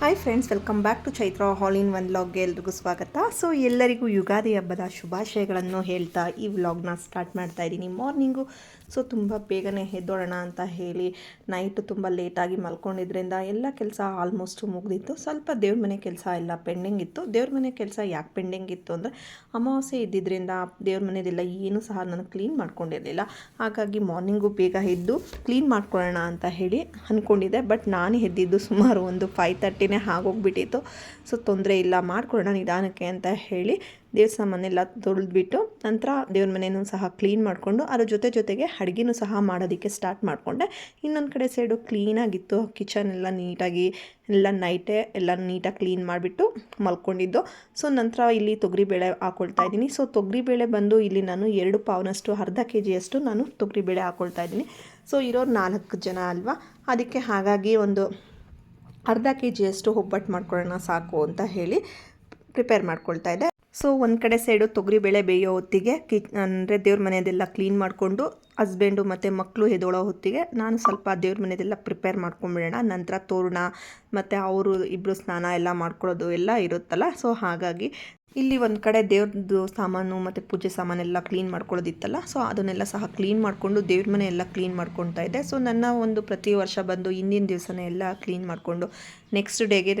Hi friends welcome back to Chaitra all in one ವ್ಲಾಗ್ಗೆ ಎಲ್ರಿಗೂ ಸ್ವಾಗತ. So ಎಲ್ಲರಿಗೂ ಯುಗಾದಿ ಹಬ್ಬದ ಶುಭಾಶಯಗಳನ್ನು ಹೇಳ್ತಾ ಈ ವ್ಲಾಗ್ನ ಸ್ಟಾರ್ಟ್ ಮಾಡ್ತಾ ಇದ್ದೀನಿ. ಮಾರ್ನಿಂಗು ಸೊ ತುಂಬ ಬೇಗನೆ ಎದ್ದೋಳೋಣ ಅಂತ ಹೇಳಿ ನೈಟ್ ತುಂಬ ಲೇಟಾಗಿ ಮಲ್ಕೊಂಡಿದ್ರಿಂದ ಎಲ್ಲ ಕೆಲಸ ಆಲ್ಮೋಸ್ಟು ಮುಗಿದಿತ್ತು. ಸ್ವಲ್ಪ ದೇವ್ರ ಮನೆ ಕೆಲಸ ಎಲ್ಲ ಪೆಂಡಿಂಗ್ ಇತ್ತು. ದೇವ್ರ ಮನೆ ಕೆಲಸ ಯಾಕೆ ಪೆಂಡಿಂಗ್ ಇತ್ತು ಅಂದರೆ ಅಮಾವಾಸ್ಯೆ ಇದ್ದಿದ್ದರಿಂದ ದೇವ್ರ ಮನೆಯದೆಲ್ಲ ಏನೂ ಸಹ ನಾನು ಕ್ಲೀನ್ ಮಾಡ್ಕೊಂಡಿರಲಿಲ್ಲ. ಹಾಗಾಗಿ ಮಾರ್ನಿಂಗು ಬೇಗ ಎದ್ದು ಕ್ಲೀನ್ ಮಾಡ್ಕೊಳ್ಳೋಣ ಅಂತ ಹೇಳಿ ಅಂದ್ಕೊಂಡಿದ್ದೆ ಬಟ್ ನಾನು ಎದ್ದಿದ್ದು ಸುಮಾರು ಒಂದು ಫೈವ್ ತರ್ಟಿನೇ ಆಗೋಗ್ಬಿಟ್ಟಿತ್ತು. ಸೊ ತೊಂದರೆ ಇಲ್ಲ, ಮಾಡ್ಕೊಳ್ಳೋಣ ನಿಧಾನಕ್ಕೆ ಅಂತ ಹೇಳಿ ದೇವ್ರ ಸಾಮಾನೆಲ್ಲ ತೊಳೆದ್ಬಿಟ್ಟು ನಂತರ ದೇವ್ರ ಮನೆಯೂ ಸಹ ಕ್ಲೀನ್ ಮಾಡಿಕೊಂಡು ಅದ್ರ ಜೊತೆ ಜೊತೆಗೆ ಅಡುಗೆನೂ ಸಹ ಮಾಡೋದಕ್ಕೆ ಸ್ಟಾರ್ಟ್ ಮಾಡಿಕೊಂಡೆ. ಇನ್ನೊಂದು ಕಡೆ ಸೈಡು ಕ್ಲೀನಾಗಿತ್ತು ಕಿಚನ್ ಎಲ್ಲ ನೀಟಾಗಿ ಎಲ್ಲ ನೈಟೇ ಎಲ್ಲ ನೀಟಾಗಿ ಕ್ಲೀನ್ ಮಾಡಿಬಿಟ್ಟು ಮಲ್ಕೊಂಡಿದ್ದು. ಸೊ ನಂತರ ಇಲ್ಲಿ ತೊಗರಿಬೇಳೆ ಹಾಕೊಳ್ತಾ ಇದ್ದೀನಿ. ಸೊ ತೊಗರಿಬೇಳೆ ಬಂದು ಇಲ್ಲಿ ನಾನು ಎರಡು ಪಾವ್ನಷ್ಟು, ಅರ್ಧ ಕೆ ಜಿಯಷ್ಟು ನಾನು ತೊಗರಿಬೇಳೆ ಹಾಕೊಳ್ತಾ ಇದ್ದೀನಿ. ಸೊ ಇರೋರು ನಾಲ್ಕು ಜನ ಅಲ್ವಾ? ಅದಕ್ಕೆ ಹಾಗಾಗಿ ಒಂದು ಅರ್ಧ ಕೆ ಜಿಯಷ್ಟು ಒಬ್ಬಟ್ಟು ಮಾಡ್ಕೊಳ್ಳೋಣ ಸಾಕು ಅಂತ ಹೇಳಿ ಪ್ರಿಪೇರ್ ಮಾಡ್ಕೊಳ್ತಾ ಇದ್ದೆ. ಸೊ, ಒಂದು ಕಡೆ ಸೈಡು ತೊಗರಿಬೇಳೆ ಬೇಯೋ ಹೊತ್ತಿಗೆ ಕಿ ಅಂದರೆ ದೇವ್ರ ಮನೆಯದೆಲ್ಲ ಕ್ಲೀನ್ ಮಾಡಿಕೊಂಡು ಹಸ್ಬೆಂಡು ಮತ್ತು ಮಕ್ಕಳು ಎದೋಳೋ ಹೊತ್ತಿಗೆ ನಾನು ಸ್ವಲ್ಪ ದೇವ್ರ ಮನೆಯದೆಲ್ಲ ಪ್ರಿಪೇರ್ ಮಾಡ್ಕೊಂಬಿಡೋಣ. ನಂತರ ತೋರಣ, ಮತ್ತು ಅವರು ಇಬ್ಬರು ಸ್ನಾನ ಎಲ್ಲ ಮಾಡ್ಕೊಳ್ಳೋದು ಎಲ್ಲ ಇರುತ್ತಲ್ಲ, ಸೊ ಹಾಗಾಗಿ ಇಲ್ಲಿ ಒಂದು ಕಡೆ ದೇವ್ರದ್ದು ಸಾಮಾನು ಮತ್ತು ಪೂಜೆ ಸಾಮಾನೆಲ್ಲ ಕ್ಲೀನ್ ಮಾಡ್ಕೊಳ್ಳೋದಿತ್ತಲ್ಲ ಸೊ ಅದನ್ನೆಲ್ಲ ಸಹ ಕ್ಲೀನ್ ಮಾಡಿಕೊಂಡು ದೇವ್ರ ಮನೆ ಎಲ್ಲ ಕ್ಲೀನ್ ಮಾಡ್ಕೊತಾ ಇದ್ದೆ. ಸೊ ನನ್ನ ಒಂದು ಪ್ರತಿ ವರ್ಷ ಬಂದು ಹಿಂದಿನ ದಿವಸನೇ ಎಲ್ಲ ಕ್ಲೀನ್ ಮಾಡಿಕೊಂಡು ನೆಕ್ಸ್ಟ್ ಡೇಗೆ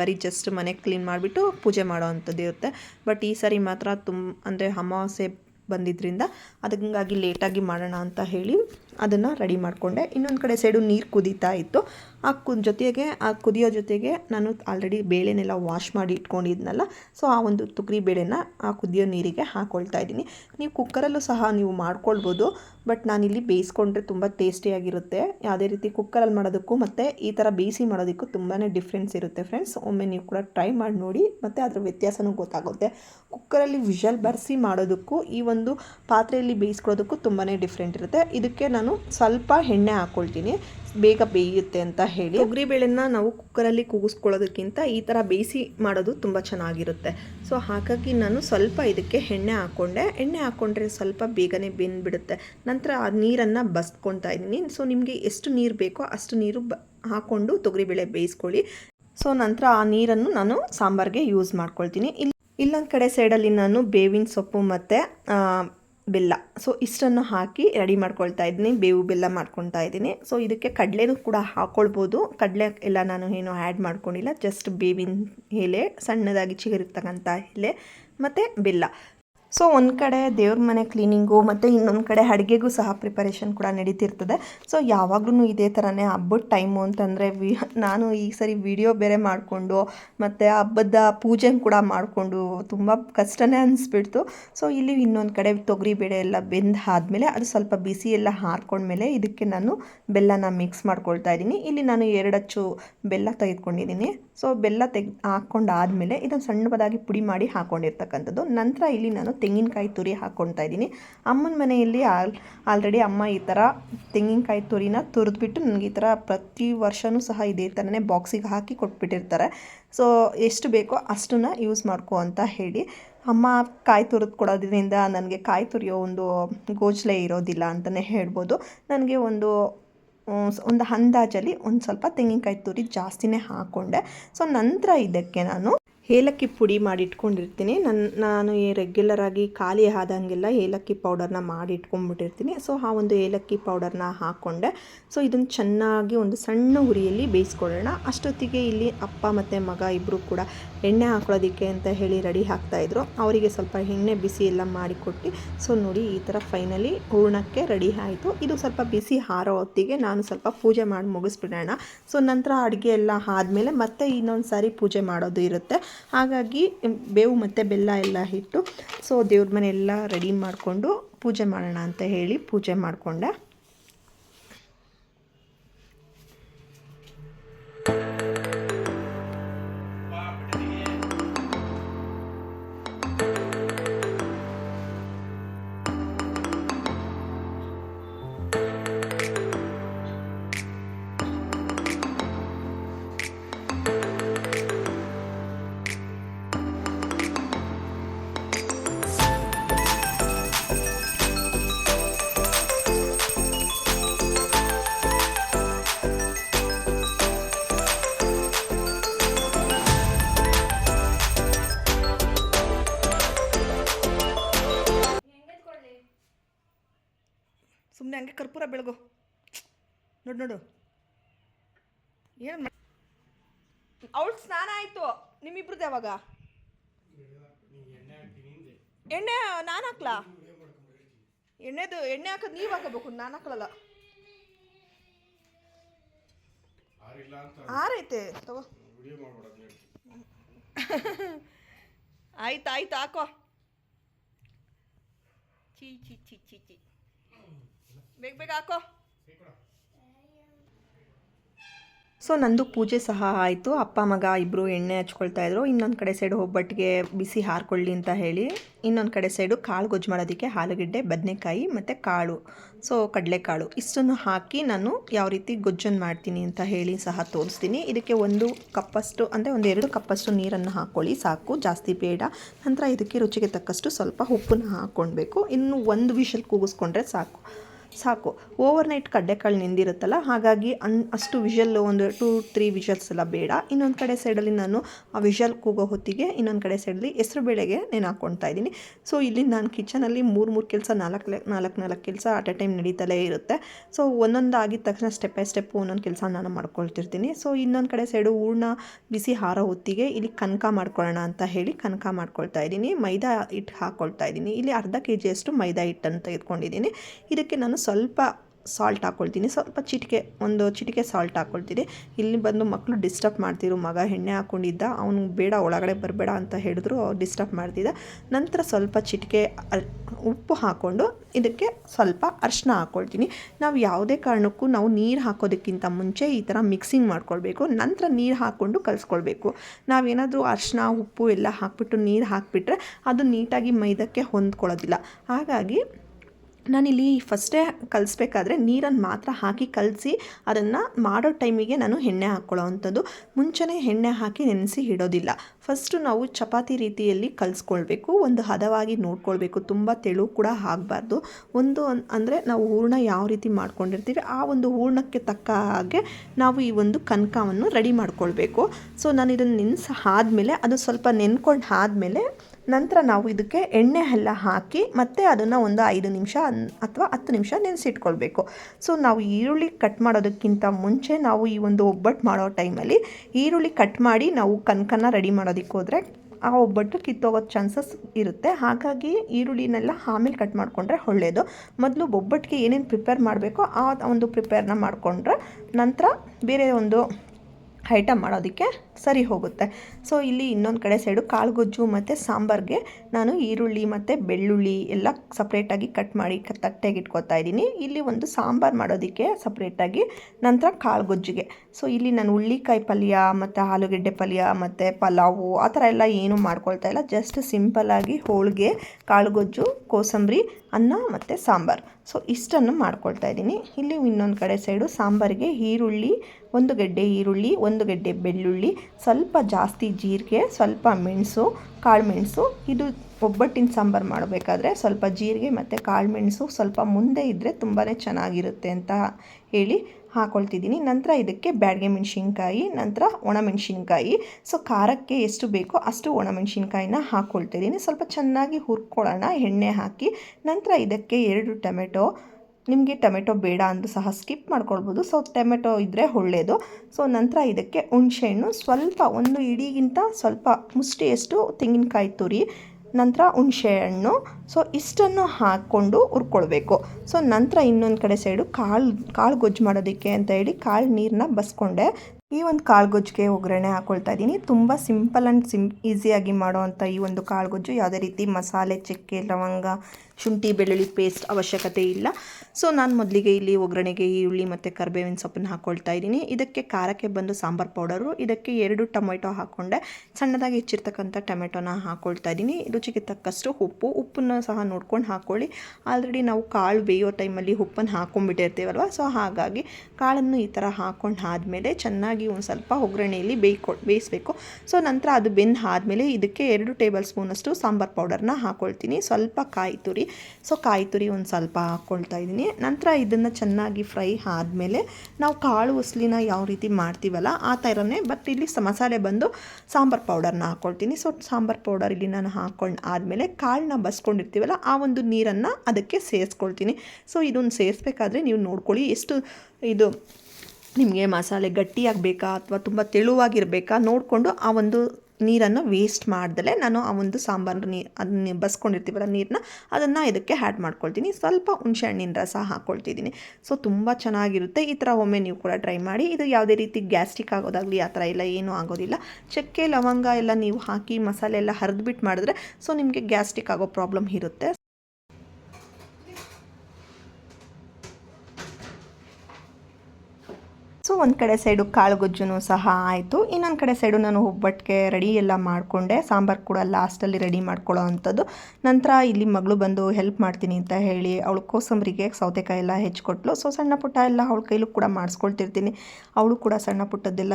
ಬರೀ ಜಸ್ಟ್ ಮನೆ ಕ್ಲೀನ್ ಮಾಡಿಬಿಟ್ಟು ಪೂಜೆ ಮಾಡೋ ಅಂಥದ್ದು ಇರುತ್ತೆ. ಬಟ್ ಈ ಸಾರಿ ಮಾತ್ರ ತುಂಬ ಅಂದರೆ ಅಮಾವಾಸ್ಯೆ ಬಂದಿದ್ದರಿಂದ ಅದಕ್ಕಾಗಿ ಲೇಟಾಗಿ ಮಾಡೋಣ ಅಂತ ಹೇಳಿ ಅದನ್ನು ರೆಡಿ ಮಾಡಿಕೊಂಡೆ. ಇನ್ನೊಂದು ಕಡೆ ಸೈಡು ನೀರು ಕುದೀತಾ ಇತ್ತು. ಆ ಕು ಜೊತೆಗೆ, ಆ ಕುದಿಯೋ ಜೊತೆಗೆ ನಾನು ಆಲ್ರೆಡಿ ಬೇಳೆನೆಲ್ಲ ವಾಶ್ ಮಾಡಿ ಇಟ್ಕೊಂಡಿದ್ನಲ್ಲ ಸೊ ಆ ಒಂದು ತುಕರಿ ಬೇಳೆನ ಆ ಕುದಿಯೋ ನೀರಿಗೆ ಹಾಕ್ಕೊಳ್ತಾ ಇದ್ದೀನಿ. ನೀವು ಕುಕ್ಕರಲ್ಲೂ ಸಹ ನೀವು ಮಾಡ್ಕೊಳ್ಬೋದು ಬಟ್ ನಾನಿಲ್ಲಿ ಬೇಯಿಸ್ಕೊಂಡ್ರೆ ತುಂಬ ಟೇಸ್ಟಿಯಾಗಿರುತ್ತೆ ಯಾವುದೇ ರೀತಿ ಕುಕ್ಕರಲ್ಲಿ ಮಾಡೋದಕ್ಕೂ ಮತ್ತು ಈ ಥರ ಬೇಯಿಸಿ ಮಾಡೋದಕ್ಕೂ ತುಂಬಾ ಡಿಫ್ರೆನ್ಸ್ ಇರುತ್ತೆ ಫ್ರೆಂಡ್ಸ್ ಒಮ್ಮೆ ನೀವು ಕೂಡ ಟ್ರೈ ಮಾಡಿ ನೋಡಿ, ಮತ್ತು ಅದ್ರ ವ್ಯತ್ಯಾಸವೂ ಗೊತ್ತಾಗುತ್ತೆ. ಕುಕ್ಕರಲ್ಲಿ ವಿಷಲ್ ಬರೆಸಿ ಮಾಡೋದಕ್ಕೂ, ಈ ಒಂದು ಪಾತ್ರೆಯಲ್ಲಿ ಬೇಯಿಸ್ಕೊಳ್ಳೋದಕ್ಕೂ ತುಂಬಾ ಡಿಫ್ರೆಂಟ್ ಇರುತ್ತೆ. ಇದಕ್ಕೆ ನಾನು ಸ್ವಲ್ಪ ಎಣ್ಣೆ ಹಾಕ್ಕೊಳ್ತೀನಿ ಬೇಗ ಬೇಯುತ್ತೆ ಅಂತ ಹೇಳಿ. ತೊಗರಿಬೇಳೆನ ನಾವು ಕುಕ್ಕರಲ್ಲಿ ಕೂಗಿಸ್ಕೊಳ್ಳೋದಕ್ಕಿಂತ ಈ ಥರ ಬೇಯಿಸಿ ಮಾಡೋದು ತುಂಬ ಚೆನ್ನಾಗಿರುತ್ತೆ. ಸೊ, ಹಾಗಾಗಿ ನಾನು ಸ್ವಲ್ಪ ಇದಕ್ಕೆ ಎಣ್ಣೆ ಹಾಕ್ಕೊಂಡೆ ಎಣ್ಣೆ ಹಾಕ್ಕೊಂಡ್ರೆ ಸ್ವಲ್ಪ ಬೇಗನೆ ಬೆಂದ್ಬಿಡುತ್ತೆ. ನಂತರ ಆ ನೀರನ್ನು ಬಸ್ಕೊತಾ ಇದ್ದೀನಿ. ಸೊ, ನಿಮಗೆ ಎಷ್ಟು ನೀರು ಬೇಕೋ ಅಷ್ಟು ನೀರು ಬ ಹಾಕ್ಕೊಂಡು ತೊಗರಿಬೇಳೆ ಬೇಯಿಸ್ಕೊಳ್ಳಿ. ಸೊ, ನಂತರ ಆ ನೀರನ್ನು ನಾನು ಸಾಂಬಾರಿಗೆ ಯೂಸ್ ಮಾಡ್ಕೊಳ್ತೀನಿ. ಇಲ್ಲಿ ಇಲ್ಲೊಂದು ಕಡೆ ಸೈಡಲ್ಲಿ ನಾನು ಬೇವಿನ ಸೊಪ್ಪು ಮತ್ತು ಬೆಲ್ಲ. ಸೊ ಇಷ್ಟನ್ನು ಹಾಕಿ ರೆಡಿ ಮಾಡ್ಕೊಳ್ತಾ ಇದ್ದೀನಿ. ಬೇವು ಬೆಲ್ಲ ಮಾಡ್ಕೊಳ್ತಾ ಇದ್ದೀನಿ. ಸೊ ಇದಕ್ಕೆ ಕಡಲೆನೂ ಕೂಡ ಹಾಕ್ಕೊಳ್ಬೋದು ಕಡಲೆ ಎಲ್ಲ ನಾನು ಏನು ಆ್ಯಡ್ ಮಾಡ್ಕೊಂಡಿಲ್ಲ. ಜಸ್ಟ್ ಬೇವಿನ ಎಲೆ, ಸಣ್ಣದಾಗಿ ಚಿಗುರಿರ್ತಕ್ಕಂಥ ಎಲೆ, ಮತ್ತು ಬೆಲ್ಲ. ಸೊ ಒಂದು ಕಡೆ ದೇವ್ರ ಮನೆ ಕ್ಲೀನಿಂಗು ಮತ್ತು ಇನ್ನೊಂದು ಕಡೆ ಅಡುಗೆಗೂ ಸಹ ಪ್ರಿಪರೇಷನ್ ಕೂಡ ನಡೀತಿರ್ತದೆ. ಸೊ ಯಾವಾಗಲೂ ಇದೇ ಥರನೇ ಹಬ್ಬದ ಟೈಮು ಅಂತಂದರೆ ವಿ, ನಾನು ಈ ಸರಿ ವಿಡಿಯೋ ಬೇರೆ ಮಾಡಿಕೊಂಡು ಮತ್ತು ಹಬ್ಬದ ಪೂಜೆ ಕೂಡ ಮಾಡಿಕೊಂಡು ತುಂಬ ಕಷ್ಟನೇ ಅನಿಸ್ಬಿಡ್ತು. ಸೊ ಇಲ್ಲಿ ಇನ್ನೊಂದು ಕಡೆ ತೊಗರಿ ಬೇಳೆ ಎಲ್ಲ ಬೆಂದ ಆದಮೇಲೆ ಅದು ಸ್ವಲ್ಪ ಬಿಸಿ ಎಲ್ಲ ಹಾರ್ಕೊಂಡ್ಮೇಲೆ ಇದಕ್ಕೆ ನಾನು ಬೆಲ್ಲನ ಮಿಕ್ಸ್ ಮಾಡ್ಕೊಳ್ತಾ ಇದ್ದೀನಿ. ಇಲ್ಲಿ ನಾನು ಎರಡಚ್ಚು ಬೆಲ್ಲ ತೆಗೆದುಕೊಂಡಿದ್ದೀನಿ. ಸೊ ಬೆಲ್ಲ ತೆಗೆ ಹಾಕ್ಕೊಂಡಾದಮೇಲೆ ಇದನ್ನು ಸಣ್ಣದಾಗಿ ಪುಡಿ ಮಾಡಿ ಹಾಕ್ಕೊಂಡಿರ್ತಕ್ಕಂಥದ್ದು ನಂತರ ಇಲ್ಲಿ ನಾನು ತೆಂಗಿನಕಾಯಿ ತುರಿ ಹಾಕ್ಕೊಳ್ತಾ ಇದ್ದೀನಿ. ಅಮ್ಮನ ಮನೆಯಲ್ಲಿ ಆಲ್, ಆಲ್ರೆಡಿ ಅಮ್ಮ ಈ ಥರ ತೆಂಗಿನಕಾಯಿ ತುರಿನ ತುರಿದ್ಬಿಟ್ಟು ನನಗೆ ಈ ಥರ ಪ್ರತಿ ವರ್ಷವೂ ಸಹ ಇದೇ ಥರನೇ ಬಾಕ್ಸಿಗೆ ಹಾಕಿ ಕೊಟ್ಬಿಟ್ಟಿರ್ತಾರೆ. ಸೊ, ಎಷ್ಟು ಬೇಕೋ ಅಷ್ಟನ್ನು ಯೂಸ್ ಮಾಡ್ಕೊ ಅಂತ ಹೇಳಿ. ಅಮ್ಮ ಕಾಯಿ ತುರಿದು ಕೊಡೋದ್ರಿಂದ ನನಗೆ ಕಾಯಿ ತುರಿಯೋ ಒಂದು ಗೋಜಲೆ ಇರೋದಿಲ್ಲ ಅಂತಲೇ ಹೇಳ್ಬೋದು. ನನಗೆ ಒಂದು ಒಂದು ಅಂದಾಜಲ್ಲಿ ಒಂದು ಸ್ವಲ್ಪ ತೆಂಗಿನಕಾಯಿ ತುರಿ ಜಾಸ್ತಿನೇ ಹಾಕ್ಕೊಂಡೆ ಸೊ, ನಂತರ ಇದಕ್ಕೆ ನಾನು ಏಲಕ್ಕಿ ಪುಡಿ ಮಾಡಿ ಇಟ್ಕೊಂಡಿರ್ತೀನಿ ನನ್ನ ನಾನು ರೆಗ್ಯುಲರ್ ಆಗಿ ಖಾಲಿ ಆದಂಗೆಲ್ಲ ಏಲಕ್ಕಿ ಪೌಡರ್ನ ಮಾಡಿ ಇಟ್ಕೊಂಡ್ಬಿಟ್ಟಿರ್ತೀನಿ ಸೊ ಆ ಒಂದು ಏಲಕ್ಕಿ ಪೌಡರ್ನ ಹಾಕ್ಕೊಂಡೆ ಸೊ ಇದನ್ನು ಚೆನ್ನಾಗಿ ಒಂದು ಸಣ್ಣ ಉರಿಯಲ್ಲಿ ಬೇಯಿಸ್ಕೊಳ್ಳೋಣ. ಅಷ್ಟೊತ್ತಿಗೆ ಇಲ್ಲಿ ಅಪ್ಪ ಮತ್ತು ಮಗ ಇಬ್ಬರು ಕೂಡ ಎಣ್ಣೆ ಹಾಕೊಳ್ಳೋದಕ್ಕೆ ಅಂತ ಹೇಳಿ ರೆಡಿ ಹಾಕ್ತಾಯಿದ್ರು ಅವರಿಗೆ ಸ್ವಲ್ಪ ಎಣ್ಣೆ ಬಿಸಿ ಎಲ್ಲ ಮಾಡಿಕೊಟ್ಟು ಸೊ ನೋಡಿ ಈ ಥರ ಫೈನಲಿ ಹೂರ್ಣಕ್ಕೆ ರೆಡಿ ಆಯಿತು. ಇದು ಸ್ವಲ್ಪ ಬಿಸಿ ಹಾರೋ ಹೊತ್ತಿಗೆ ನಾನು ಸ್ವಲ್ಪ ಪೂಜೆ ಮಾಡಿ ಮುಗಿಸ್ಬಿಡೋಣ. ಸೊ ನಂತರ ಅಡುಗೆ ಎಲ್ಲ ಆದಮೇಲೆ ಮತ್ತೆ ಇನ್ನೊಂದು ಸಾರಿ ಪೂಜೆ ಮಾಡೋದು ಇರುತ್ತೆ. ಹಾಗಾಗಿ ಬೇವು ಮತ್ತು ಬೆಲ್ಲ ಎಲ್ಲ ಇಟ್ಟು, ಸೊ ದೇವ್ರ ಮನೆ ಎಲ್ಲ ರೆಡಿ ಮಾಡಿಕೊಂಡು ಪೂಜೆ ಮಾಡೋಣ ಅಂತ ಹೇಳಿ ಪೂಜೆ ಮಾಡಿಕೊಂಡೆ. ಹಂಗೆ ಕರ್ಪೂರ ಬೆಳಗು. ನೋಡು ನೋಡು. ಏನು ಅವಳು ಸ್ನಾನ ಆಯಿತು. ನಿಮ್ಮಿಬ್ರದ್ದು ಯಾವಾಗ? ಎಣ್ಣೆ, ನಾನು ಹಾಕ್ಲಾ? ಎಣ್ಣೆದು, ಎಣ್ಣೆ ಹಾಕೋದು ನೀವು ಹಾಕೋಬೇಕು, ನಾನು ಹಾಕಲ್ಲ ಆರಿಲ್ಲ ಅಂತ ಆರೈತೆ, ತಗೋ. ಆಯ್ತು ಆಯ್ತು, ಹಾಕೋ. ಛೀ ಚಿ ಚಿ ಚಿ ಚಿ ಬೇಗ ಬೇಗ ಸೊ ನಂದು ಪೂಜೆ ಸಹ ಆಯಿತು. ಅಪ್ಪ, ಮಗ ಇಬ್ಬರು ಎಣ್ಣೆ ಹಚ್ಕೊಳ್ತಾ ಇದ್ರು. ಇನ್ನೊಂದು ಕಡೆ ಸೈಡು ಒಬ್ಬಟ್ಟಿಗೆ ಬಿಸಿ ಹಾರ್ಕೊಳ್ಳಿ ಅಂತ ಹೇಳಿ, ಇನ್ನೊಂದು ಕಡೆ ಸೈಡು ಕಾಳು ಗೊಜ್ಜು ಮಾಡೋದಕ್ಕೆ ಆಲೂಗೆಡ್ಡೆ ಬದನೆಕಾಯಿ ಮತ್ತು ಕಾಳು. ಸೊ ಕಡಲೆಕಾಳು. ಇಷ್ಟನ್ನು ಹಾಕಿ ನಾನು ಯಾವ ರೀತಿ ಗೊಜ್ಜನ್ನು ಮಾಡ್ತೀನಿ ಅಂತ ಹೇಳಿ ಸಹ ತೋರಿಸ್ತೀನಿ. ಇದಕ್ಕೆ ಒಂದು ಕಪ್ಪಷ್ಟು, ಅಂದರೆ ಒಂದು ಎರಡು ಕಪ್ಪಷ್ಟು ನೀರನ್ನು ಹಾಕ್ಕೊಳ್ಳಿ ಸಾಕು, ಜಾಸ್ತಿ ಬೇಡ. ನಂತರ ಇದಕ್ಕೆ ರುಚಿಗೆ ತಕ್ಕಷ್ಟು ಸ್ವಲ್ಪ ಉಪ್ಪನ್ನು ಹಾಕ್ಕೊಳ್ಬೇಕು. ಇನ್ನು ಒಂದು ವಿಷಲ್ ಕೂಗಿಸ್ಕೊಂಡ್ರೆ ಸಾಕು. ಸಾಕು. ಓವರ್ ನೈಟ್ ಕಡ್ಲೆಕಾಳು ನಿಂದಿರುತ್ತಲ್ಲ, ಹಾಗಾಗಿ ಅನ್, ಅಷ್ಟು ವಿಷಲ್ ಒಂದು ಟೂ ತ್ರೀ ವಿಷಲ್ಸ್ ಎಲ್ಲ ಬೇಡ. ಇನ್ನೊಂದು ಕಡೆ ಸೈಡಲ್ಲಿ ನಾನು ಆ ವಿಷಲ್ ಕೂಗೋ ಹೊತ್ತಿಗೆ ಇನ್ನೊಂದು ಕಡೆ ಸೈಡಲ್ಲಿ ಹೆಸರು ಬೇಳೆಗೆ ನೆನೆ ಹಾಕ್ಕೊಳ್ತಾ ಇದ್ದೀನಿ. ಸೊ ಇಲ್ಲಿ ನಾನು ಕಿಚನಲ್ಲಿ ಮೂರು ಮೂರು ಕೆಲಸ ನಾಲ್ಕು ನಾಲ್ಕು ನಾಲ್ಕು ಕೆಲಸ ಅಟ್ ಎ ಟೈಮ್ ನಡೀತಲೇ ಇರುತ್ತೆ. ಸೊ ಒಂದೊಂದು ಆಗಿದ ತಕ್ಷಣ ಸ್ಟೆಪ್ ಬೈ ಸ್ಟೆಪ್ಪು ಒಂದೊಂದು ಕೆಲಸ ನಾನು ಮಾಡ್ಕೊಳ್ತಿರ್ತೀನಿ. ಸೊ ಇನ್ನೊಂದು ಕಡೆ ಸೈಡು ಹೂರ್ಣ ಬಿಸಿ ಹಾರೋ ಹೊತ್ತಿಗೆ ಇಲ್ಲಿ ಕನಕ ಮಾಡ್ಕೊಳ್ಳೋಣ ಅಂತ ಹೇಳಿ ಕನಕ ಮಾಡ್ಕೊಳ್ತಾ ಇದ್ದೀನಿ. ಮೈದಾ ಹಿಟ್ಟು ಹಾಕ್ಕೊಳ್ತಾ ಇದ್ದೀನಿ. ಇಲ್ಲಿ ಅರ್ಧ ಕೆ ಜಿಯಷ್ಟು ಮೈದಾ ಹಿಟ್ಟನ್ನು ತೆಗೆದುಕೊಂಡಿದ್ದೀನಿ. ಇದಕ್ಕೆ ನಾನು ಸ್ವಲ್ಪ ಸಾಲ್ಟ್ ಹಾಕ್ಕೊಳ್ತೀನಿ ಸ್ವಲ್ಪ ಚಿಟಿಕೆ, ಒಂದು ಚಿಟಿಕೆ ಸಾಲ್ಟ್ ಹಾಕ್ಕೊಳ್ತೀನಿ ಇಲ್ಲಿ ಬಂದು ಮಕ್ಕಳು ಡಿಸ್ಟರ್ಬ್ ಮಾಡ್ತಿದ್ರು. ಮಗ ಎಣ್ಣೆ ಹಾಕ್ಕೊಂಡಿದ್ದ ಅವನು ಬೇಡ, ಒಳಗಡೆ ಬರಬೇಡ ಅಂತ ಹೇಳಿದ್ರು. ಡಿಸ್ಟರ್ಬ್ ಮಾಡ್ತಿದ್ದ. ನಂತರ ಸ್ವಲ್ಪ ಚಿಟಿಕೆ ಉಪ್ಪು ಹಾಕ್ಕೊಂಡು ಇದಕ್ಕೆ ಸ್ವಲ್ಪ ಅರಿಶಿನ ಹಾಕ್ಕೊಳ್ತೀನಿ ನಾವು ಯಾವುದೇ ಕಾರಣಕ್ಕೂ ನಾವು ನೀರು ಹಾಕೋದಕ್ಕಿಂತ ಮುಂಚೆ ಈ ಥರ ಮಿಕ್ಸಿಂಗ್ ಮಾಡ್ಕೊಳ್ಬೇಕು. ನಂತರ ನೀರು ಹಾಕ್ಕೊಂಡು ಕಲಿಸ್ಕೊಳ್ಬೇಕು. ನಾವೇನಾದರೂ ಅರಿಶಿನ ಉಪ್ಪು ಎಲ್ಲ ಹಾಕ್ಬಿಟ್ಟು ನೀರು ಹಾಕಿಬಿಟ್ರೆ ಅದು ನೀಟಾಗಿ ಮೈದಕ್ಕೆ ಹೊಂದ್ಕೊಳ್ಳೋದಿಲ್ಲ. ಹಾಗಾಗಿ ನಾನಿಲ್ಲಿ ಫಸ್ಟೇ ಕಲಿಸ್ಬೇಕಾದ್ರೆ ನೀರನ್ನು ಮಾತ್ರ ಹಾಕಿ ಕಲಸಿ ಅದನ್ನು ಮಾಡೋ ಟೈಮಿಗೆ ನಾನು ಎಣ್ಣೆ ಹಾಕ್ಕೊಳ್ಳೋ ಅಂಥದ್ದು ಮುಂಚೆನೇ ಎಣ್ಣೆ ಹಾಕಿ ನೆನೆಸಿ ಇಡೋದಿಲ್ಲ. ಫಸ್ಟು ನಾವು ಚಪಾತಿ ರೀತಿಯಲ್ಲಿ ಕಲಿಸ್ಕೊಳ್ಬೇಕು. ಒಂದು ಹದವಾಗಿ ನೋಡ್ಕೊಳ್ಬೇಕು. ತುಂಬ ತೆಳು ಕೂಡ ಆಗಬಾರ್ದು. ಒಂದು ಅಂದರೆ ನಾವು ಹೂರ್ಣ ಯಾವ ರೀತಿ ಮಾಡ್ಕೊಂಡಿರ್ತೀವಿ, ಆ ಒಂದು ಹೂರ್ಣಕ್ಕೆ ತಕ್ಕ ಹಾಗೆ ನಾವು ಈ ಒಂದು ಕನಕವನ್ನು ರೆಡಿ ಮಾಡ್ಕೊಳ್ಬೇಕು. ಸೊ ನಾನು ಇದನ್ನು ನೆನೆಸಿ ಆದಮೇಲೆ ಅದು ಸ್ವಲ್ಪ ನೆನ್ಕೊಂಡು ಆದಮೇಲೆ ನಂತರ ನಾವು ಇದಕ್ಕೆ ಎಣ್ಣೆ ಎಲ್ಲ ಹಾಕಿ ಮತ್ತೆ ಅದನ್ನು ಒಂದು ಐದು ನಿಮಿಷ ಅಥವಾ ಹತ್ತು ನಿಮಿಷ ನೆನೆಸಿಟ್ಕೊಳ್ಬೇಕು. ಸೊ, ನಾವು ಈರುಳ್ಳಿ ಕಟ್ ಮಾಡೋದಕ್ಕಿಂತ ಮುಂಚೆ ನಾವು ಈ ಒಂದು ಒಬ್ಬಟ್ಟು ಮಾಡೋ ಟೈಮಲ್ಲಿ ಈರುಳ್ಳಿ ಕಟ್ ಮಾಡಿ ನಾವು ಕನಕನ ರೆಡಿ ಮಾಡೋದಕ್ಕೆ ಹೋದರೆ ಆ ಒಬ್ಬಟ್ಟು ಕಿತ್ತೋಗೋ ಚಾನ್ಸಸ್ ಇರುತ್ತೆ. ಹಾಗಾಗಿ ಈರುಳ್ಳಿನೆಲ್ಲ ಆಮೇಲೆ ಕಟ್ ಮಾಡಿಕೊಂಡ್ರೆ ಒಳ್ಳೆಯದು ಮೊದಲು ಒಬ್ಬಟ್ಟಿಗೆ ಏನೇನು ಪ್ರಿಪೇರ್ ಮಾಡಬೇಕೋ ಆ ಒಂದು ಪ್ರಿಪೇರ್ನ ಮಾಡಿಕೊಂಡ್ರೆ ನಂತರ ಬೇರೆ ಒಂದು ಐಟಮ್ ಮಾಡೋದಕ್ಕೆ ಸರಿ ಹೋಗುತ್ತೆ. ಸೊ ಇಲ್ಲಿ ಇನ್ನೊಂದು ಕಡೆ ಸೈಡು ಕಾಳುಗೊಜ್ಜು ಮತ್ತು ಸಾಂಬಾರಿಗೆ ನಾನು ಈರುಳ್ಳಿ ಮತ್ತು ಬೆಳ್ಳುಳ್ಳಿ ಎಲ್ಲ ಸಪ್ರೇಟಾಗಿ ಕಟ್ ಮಾಡಿ ತಟ್ಟೆಗೆ ಇಟ್ಕೊತಾ ಇದ್ದೀನಿ. ಇಲ್ಲಿ ಒಂದು ಸಾಂಬಾರು ಮಾಡೋದಕ್ಕೆ ಸಪ್ರೇಟಾಗಿ ನಂತರ ಕಾಳುಗೊಜ್ಜಿಗೆ. ಸೊ ಇಲ್ಲಿ ನಾನು ಹುಳ್ಳಿಕಾಯಿ ಪಲ್ಯ ಮತ್ತು ಆಲೂಗೆಡ್ಡೆ ಪಲ್ಯ ಮತ್ತು ಪಲಾವು ಆ ಥರ ಎಲ್ಲ ಏನೂ ಮಾಡ್ಕೊಳ್ತಾ ಇಲ್ಲ. ಜಸ್ಟ್ ಸಿಂಪಲ್ಲಾಗಿ ಹೋಳಿಗೆ, ಕಾಳುಗೊಜ್ಜು, ಕೋಸಂಬರಿ ಅನ್ನ ಮತ್ತು ಸಾಂಬಾರು. ಸೊ ಇಷ್ಟನ್ನು ಮಾಡ್ಕೊಳ್ತಾ ಇದ್ದೀನಿ. ಇಲ್ಲಿ ಇನ್ನೊಂದು ಕಡೆ ಸೈಡು ಸಾಂಬಾರಿಗೆ ಈರುಳ್ಳಿ, ಒಂದು ಗೆಡ್ಡೆ ಈರುಳ್ಳಿ, ಒಂದು ಗೆಡ್ಡೆ ಬೆಳ್ಳುಳ್ಳಿ, ಸ್ವಲ್ಪ ಜಾಸ್ತಿ ಜೀರಿಗೆ, ಸ್ವಲ್ಪ ಮೆಣಸು, ಕಾಳು ಮೆಣಸು. ಇದು ಒಬ್ಬಟ್ಟಿನ ಸಾಂಬಾರು ಮಾಡಬೇಕಾದ್ರೆ ಸ್ವಲ್ಪ ಜೀರಿಗೆ ಮತ್ತು ಕಾಳು ಮೆಣಸು ಸ್ವಲ್ಪ ಮುಂದೆ ಇದ್ದರೆ ತುಂಬಾ ಚೆನ್ನಾಗಿರುತ್ತೆ ಅಂತ ಹೇಳಿ ಹಾಕೊಳ್ತಿದ್ದೀನಿ. ನಂತರ ಇದಕ್ಕೆ ಬ್ಯಾಡಗೆ ಮೆಣಸಿನ್ಕಾಯಿ, ನಂತರ ಒಣಮೆಣಸಿನ್ಕಾಯಿ. ಸೊ ಖಾರಕ್ಕೆ ಎಷ್ಟು ಬೇಕೋ ಅಷ್ಟು ಒಣಮೆಣಸಿನ್ಕಾಯಿನ ಹಾಕ್ಕೊಳ್ತಿದ್ದೀನಿ ಸ್ವಲ್ಪ ಚೆನ್ನಾಗಿ ಹುರ್ಕೊಳ್ಳೋಣ, ಎಣ್ಣೆ ಹಾಕಿ. ನಂತರ ಇದಕ್ಕೆ ಎರಡು ಟೊಮೆಟೊ. ನಿಮಗೆ ಟೊಮೆಟೊ ಬೇಡ ಅಂದು ಸಹ ಸ್ಕಿಪ್ ಮಾಡ್ಕೊಳ್ಬೋದು. ಸೊ ಟೊಮೆಟೊ ಇದ್ದರೆ ಒಳ್ಳೆಯದು ಸೊ ನಂತರ ಇದಕ್ಕೆ ಹುಣಸೆಹಣ್ಣು ಸ್ವಲ್ಪ ಒಂದು ಇಡಿಗಿಂತ ಸ್ವಲ್ಪ ಮುಷ್ಟಿಯಷ್ಟು ತೆಂಗಿನಕಾಯಿ ತುರಿ. ನಂತರ ಹುಣಸೆಹಣ್ಣು ಸೊ ಇಷ್ಟನ್ನು ಹಾಕ್ಕೊಂಡು ಹುರ್ಕೊಳ್ಬೇಕು. ಸೊ ನಂತರ ಇನ್ನೊಂದು ಕಡೆ ಸೈಡು ಕಾಳು ಕಾಳು ಗೊಜ್ಜು ಮಾಡೋದಕ್ಕೆ ಅಂತ ಹೇಳಿ ಕಾಳು ನೀರನ್ನ ಬಸ್ಕೊಂಡೆ. ಈ ಒಂದು ಕಾಳು ಗೊಜ್ಜಿಗೆ ಒಗ್ಗರಣೆ ಹಾಕ್ಕೊಳ್ತಾ ಇದ್ದೀನಿ. ತುಂಬ ಸಿಂಪಲ್ ಆ್ಯಂಡ್ ಸಿಂ ಈಸಿಯಾಗಿ ಮಾಡೋವಂಥ ಈ ಒಂದು ಕಾಳು ಗೊಜ್ಜು ಯಾವುದೇ ರೀತಿ ಮಸಾಲೆ, ಚಕ್ಕೆ, ಲವಂಗ ಶುಂಠಿ, ಬೆಳ್ಳುಳ್ಳಿ ಪೇಸ್ಟ್ ಅವಶ್ಯಕತೆ ಇಲ್ಲ. ಸೊ ನಾನು ಮೊದಲಿಗೆ ಇಲ್ಲಿ ಒಗ್ಗರಣೆಗೆ ಈರುಳ್ಳಿ ಮತ್ತು ಕರಿಬೇವಿನ ಸೊಪ್ಪನ್ನು ಹಾಕ್ಕೊಳ್ತಾ ಇದ್ದೀನಿ. ಇದಕ್ಕೆ ಖಾರಕ್ಕೆ ಬಂದು ಸಾಂಬಾರು ಪೌಡರು. ಇದಕ್ಕೆ ಎರಡು ಟೊಮೆಟೊ ಹಾಕ್ಕೊಂಡೆ ಸಣ್ಣದಾಗಿ ಹೆಚ್ಚಿರ್ತಕ್ಕಂಥ ಟೊಮೆಟೊನ ಹಾಕ್ಕೊಳ್ತಾ ಇದ್ದೀನಿ. ರುಚಿಗೆ ತಕ್ಕಷ್ಟು ಉಪ್ಪು. ಉಪ್ಪನ್ನು ಸಹ ನೋಡ್ಕೊಂಡು ಹಾಕ್ಕೊಳ್ಳಿ ಆಲ್ರೆಡಿ ನಾವು ಕಾಳು ಬೇಯೋ ಟೈಮಲ್ಲಿ ಉಪ್ಪನ್ನು ಹಾಕ್ಕೊಂಡ್ಬಿಟ್ಟಿರ್ತೀವಲ್ವ ಸೊ ಹಾಗಾಗಿ ಕಾಳನ್ನು ಈ ಥರ ಹಾಕ್ಕೊಂಡು ಆದಮೇಲೆ ಚೆನ್ನಾಗಿ ಒಂದು ಸ್ವಲ್ಪ ಒಗ್ಗರಣೆಯಲ್ಲಿ ಬೇಯ್ಕೊ, ಬೇಯಿಸಬೇಕು. ಸೊ ನಂತರ ಅದು ಬೆಂದು ಆದಮೇಲೆ ಇದಕ್ಕೆ ಎರಡು ಟೇಬಲ್ ಸ್ಪೂನಷ್ಟು ಸಾಂಬಾರು ಪೌಡರ್ನ ಹಾಕ್ಕೊಳ್ತೀನಿ ಸ್ವಲ್ಪ ಕಾಯಿ ತುರಿ ಸೊ ಕಾಯಿ ತುರಿ ಒಂದು ಸ್ವಲ್ಪ ಹಾಕ್ಕೊಳ್ತಾ ಇದ್ದೀನಿ. ನಂತರ ಇದನ್ನು ಚೆನ್ನಾಗಿ ಫ್ರೈ ಆದಮೇಲೆ ನಾವು ಕಾಳು ಉಸ್ಲಿನ ಯಾವ ರೀತಿ ಮಾಡ್ತೀವಲ್ಲ, ಆ ಥರನೇ, ಬಟ್ ಇಲ್ಲಿ ಮಸಾಲೆ ಬಂದು ಸಾಂಬಾರು ಪೌಡರ್ನ ಹಾಕ್ಕೊಳ್ತೀನಿ ಸೊ ಸಾಂಬಾರು ಪೌಡರ್ ಇಲ್ಲಿ ನಾನು ಹಾಕ್ಕೊಂಡು ಆದಮೇಲೆ ಕಾಳನ್ನ ಬಸ್ಕೊಂಡಿರ್ತೀವಲ್ಲ, ಆ ಒಂದು ನೀರನ್ನು ಅದಕ್ಕೆ ಸೇರಿಸ್ಕೊಳ್ತೀನಿ. ಸೊ ಇದೊಂದು ಸೇರಿಸ್ಬೇಕಾದ್ರೆ ನೀವು ನೋಡ್ಕೊಳ್ಳಿ ಎಷ್ಟು ಇದು ನಿಮಗೆ ಮಸಾಲೆ ಗಟ್ಟಿಯಾಗಬೇಕಾ ಅಥವಾ ತುಂಬ ತೆಳುವಾಗಿರಬೇಕಾ ನೋಡಿಕೊಂಡು ಆ ಒಂದು ನೀರನ್ನು ವೇಸ್ಟ್ ಮಾಡ್ದಲೇ ನಾನು ಆ ಒಂದು ಸಾಂಬಾರು ನೀರು ಅದನ್ನ ಬಸ್ಕೊಂಡಿರ್ತೀವಲ್ಲ ನೀರನ್ನ ಅದನ್ನು ಇದಕ್ಕೆ ಆ್ಯಡ್ ಮಾಡ್ಕೊಳ್ತೀನಿ. ಸ್ವಲ್ಪ ಹುಣಸೆಹಣ್ಣಿನ ರಸ ಹಾಕ್ಕೊಳ್ತಿದ್ದೀನಿ ಸೊ ತುಂಬ ಚೆನ್ನಾಗಿರುತ್ತೆ. ಈ ಥರ ಒಮ್ಮೆ ನೀವು ಕೂಡ ಟ್ರೈ ಮಾಡಿ. ಇದು ಯಾವುದೇ ರೀತಿ ಗ್ಯಾಸ್ಟ್ರಿಕ್ ಆಗೋದಾಗಲಿ ಆ ಥರ ಎಲ್ಲ ಏನೂ ಆಗೋದಿಲ್ಲ. ಚಕ್ಕೆ, ಲವಂಗ ಎಲ್ಲ ನೀವು ಹಾಕಿ ಮಸಾಲೆ ಎಲ್ಲ ಹರಿದ್ಬಿಟ್ಟು ಮಾಡಿದ್ರೆ ಸೊ ನಿಮಗೆ ಗ್ಯಾಸ್ಟ್ರಿಕ್ ಆಗೋ ಪ್ರಾಬ್ಲಮ್ ಇರುತ್ತೆ. ಸೊ ಒಂದು ಕಡೆ ಸೈಡು ಕಾಳು ಗೊಜ್ಜುನೂ ಸಹ ಆಯಿತು. ಇನ್ನೊಂದು ಕಡೆ ಸೈಡು ನಾನು ಒಬ್ಬಟ್ಟಿಗೆ ರೆಡಿ ಎಲ್ಲ ಮಾಡಿಕೊಂಡೆ. ಸಾಂಬಾರು ಕೂಡ ಲಾಸ್ಟಲ್ಲಿ ರೆಡಿ ಮಾಡ್ಕೊಳ್ಳೋ ಅಂಥದ್ದು. ನಂತರ ಇಲ್ಲಿ ಮಗಳು ಬಂದು ಹೆಲ್ಪ್ ಮಾಡ್ತೀನಿ ಅಂತ ಹೇಳಿ ಅವಳು ಕೋಸಂಬರಿಗೆ ಸೌತೆಕಾಯಿ ಎಲ್ಲ ಹೆಚ್ಚಿಕೊಟ್ಲು ಸೊ ಸಣ್ಣ ಪುಟ್ಟ ಎಲ್ಲ ಅವಳ ಕೈಲೂ ಕೂಡ ಮಾಡಿಸ್ಕೊಳ್ತಿರ್ತೀನಿ. ಅವಳು ಕೂಡ ಸಣ್ಣ ಪುಟ್ಟದ್ದೆಲ್ಲ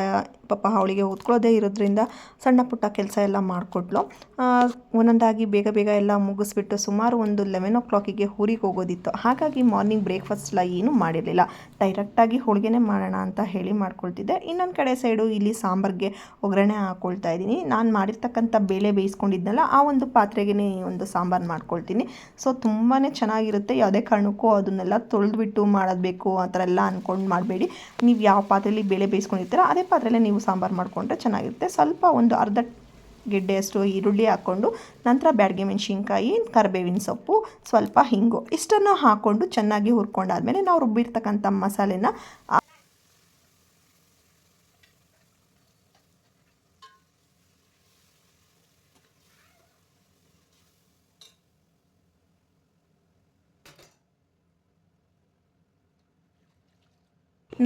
ಪಾಪ ಅವಳಿಗೆ ಓದ್ಕೊಳ್ಳೋದೇ ಇರೋದ್ರಿಂದ ಸಣ್ಣ ಪುಟ್ಟ ಕೆಲಸ ಎಲ್ಲ ಮಾಡಿಕೊಟ್ಲು. ಒಂದೊಂದಾಗಿ ಬೇಗ ಬೇಗ ಎಲ್ಲ ಮುಗಿಸ್ಬಿಟ್ಟು ಸುಮಾರು ಒಂದು ಲೆವೆನ್ ಓ ಕ್ಲಾಕಿಗೆ ಊರಿಗೆ ಹೋಗೋದಿತ್ತು. ಹಾಗಾಗಿ ಮಾರ್ನಿಂಗ್ ಬ್ರೇಕ್ಫಾಸ್ಟ್ ಎಲ್ಲ ಏನೂ ಮಾಡಿರಲಿಲ್ಲ. ಡೈರೆಕ್ಟಾಗಿ ಹೋಳಿಗೆನೇ ಮಾಡೋಣ ಅಂತ ಹೇಳಿ ಮಾಡ್ಕೊಳ್ತಿದ್ದೆ. ಇನ್ನೊಂದು ಕಡೆ ಸೈಡು ಇಲ್ಲಿ ಸಾಂಬಾರಿಗೆ ಒಗ್ಗರಣೆ ಹಾಕ್ಕೊಳ್ತಾ ಇದ್ದೀನಿ. ನಾನು ಮಾಡಿರ್ತಕ್ಕಂಥ ಬೇಳೆ ಬೇಯಿಸ್ಕೊಂಡಿದ್ನಲ್ಲ, ಆ ಒಂದು ಪಾತ್ರೆಗೆ ಒಂದು ಸಾಂಬಾರು ಮಾಡ್ಕೊಳ್ತೀನಿ. ಸೊ ತುಂಬಾ ಚೆನ್ನಾಗಿರುತ್ತೆ. ಯಾವುದೇ ಕಾರಣಕ್ಕೂ ಅದನ್ನೆಲ್ಲ ತೊಳೆದ್ಬಿಟ್ಟು ಮಾಡೋದಬೇಕು ಆ ಥರ ಎಲ್ಲ ಅಂದ್ಕೊಂಡು ಮಾಡಬೇಡಿ. ನೀವು ಯಾವ ಪಾತ್ರೆಯಲ್ಲಿ ಬೇಳೆ ಬೇಯಿಸ್ಕೊಂಡಿರ್ತೀರ, ಅದೇ ಪಾತ್ರೆಯಲ್ಲೇ ನೀವು ಸಾಂಬಾರು ಮಾಡಿಕೊಂಡ್ರೆ ಚೆನ್ನಾಗಿರುತ್ತೆ. ಸ್ವಲ್ಪ ಒಂದು ಅರ್ಧ ಗೆಡ್ಡೆಯಷ್ಟು ಈರುಳ್ಳಿ ಹಾಕ್ಕೊಂಡು ನಂತರ ಬ್ಯಾಡಗೆ ಮೆಣಸಿನ್ಕಾಯಿ, ಕರಿಬೇವಿನ ಸೊಪ್ಪು, ಸ್ವಲ್ಪ ಹಿಂಗು ಇಷ್ಟನ್ನು ಹಾಕ್ಕೊಂಡು ಚೆನ್ನಾಗಿ ಹುರ್ಕೊಂಡಾದ್ಮೇಲೆ ನಾವು ರುಬ್ಬಿರ್ತಕ್ಕಂಥ ಮಸಾಲೆನ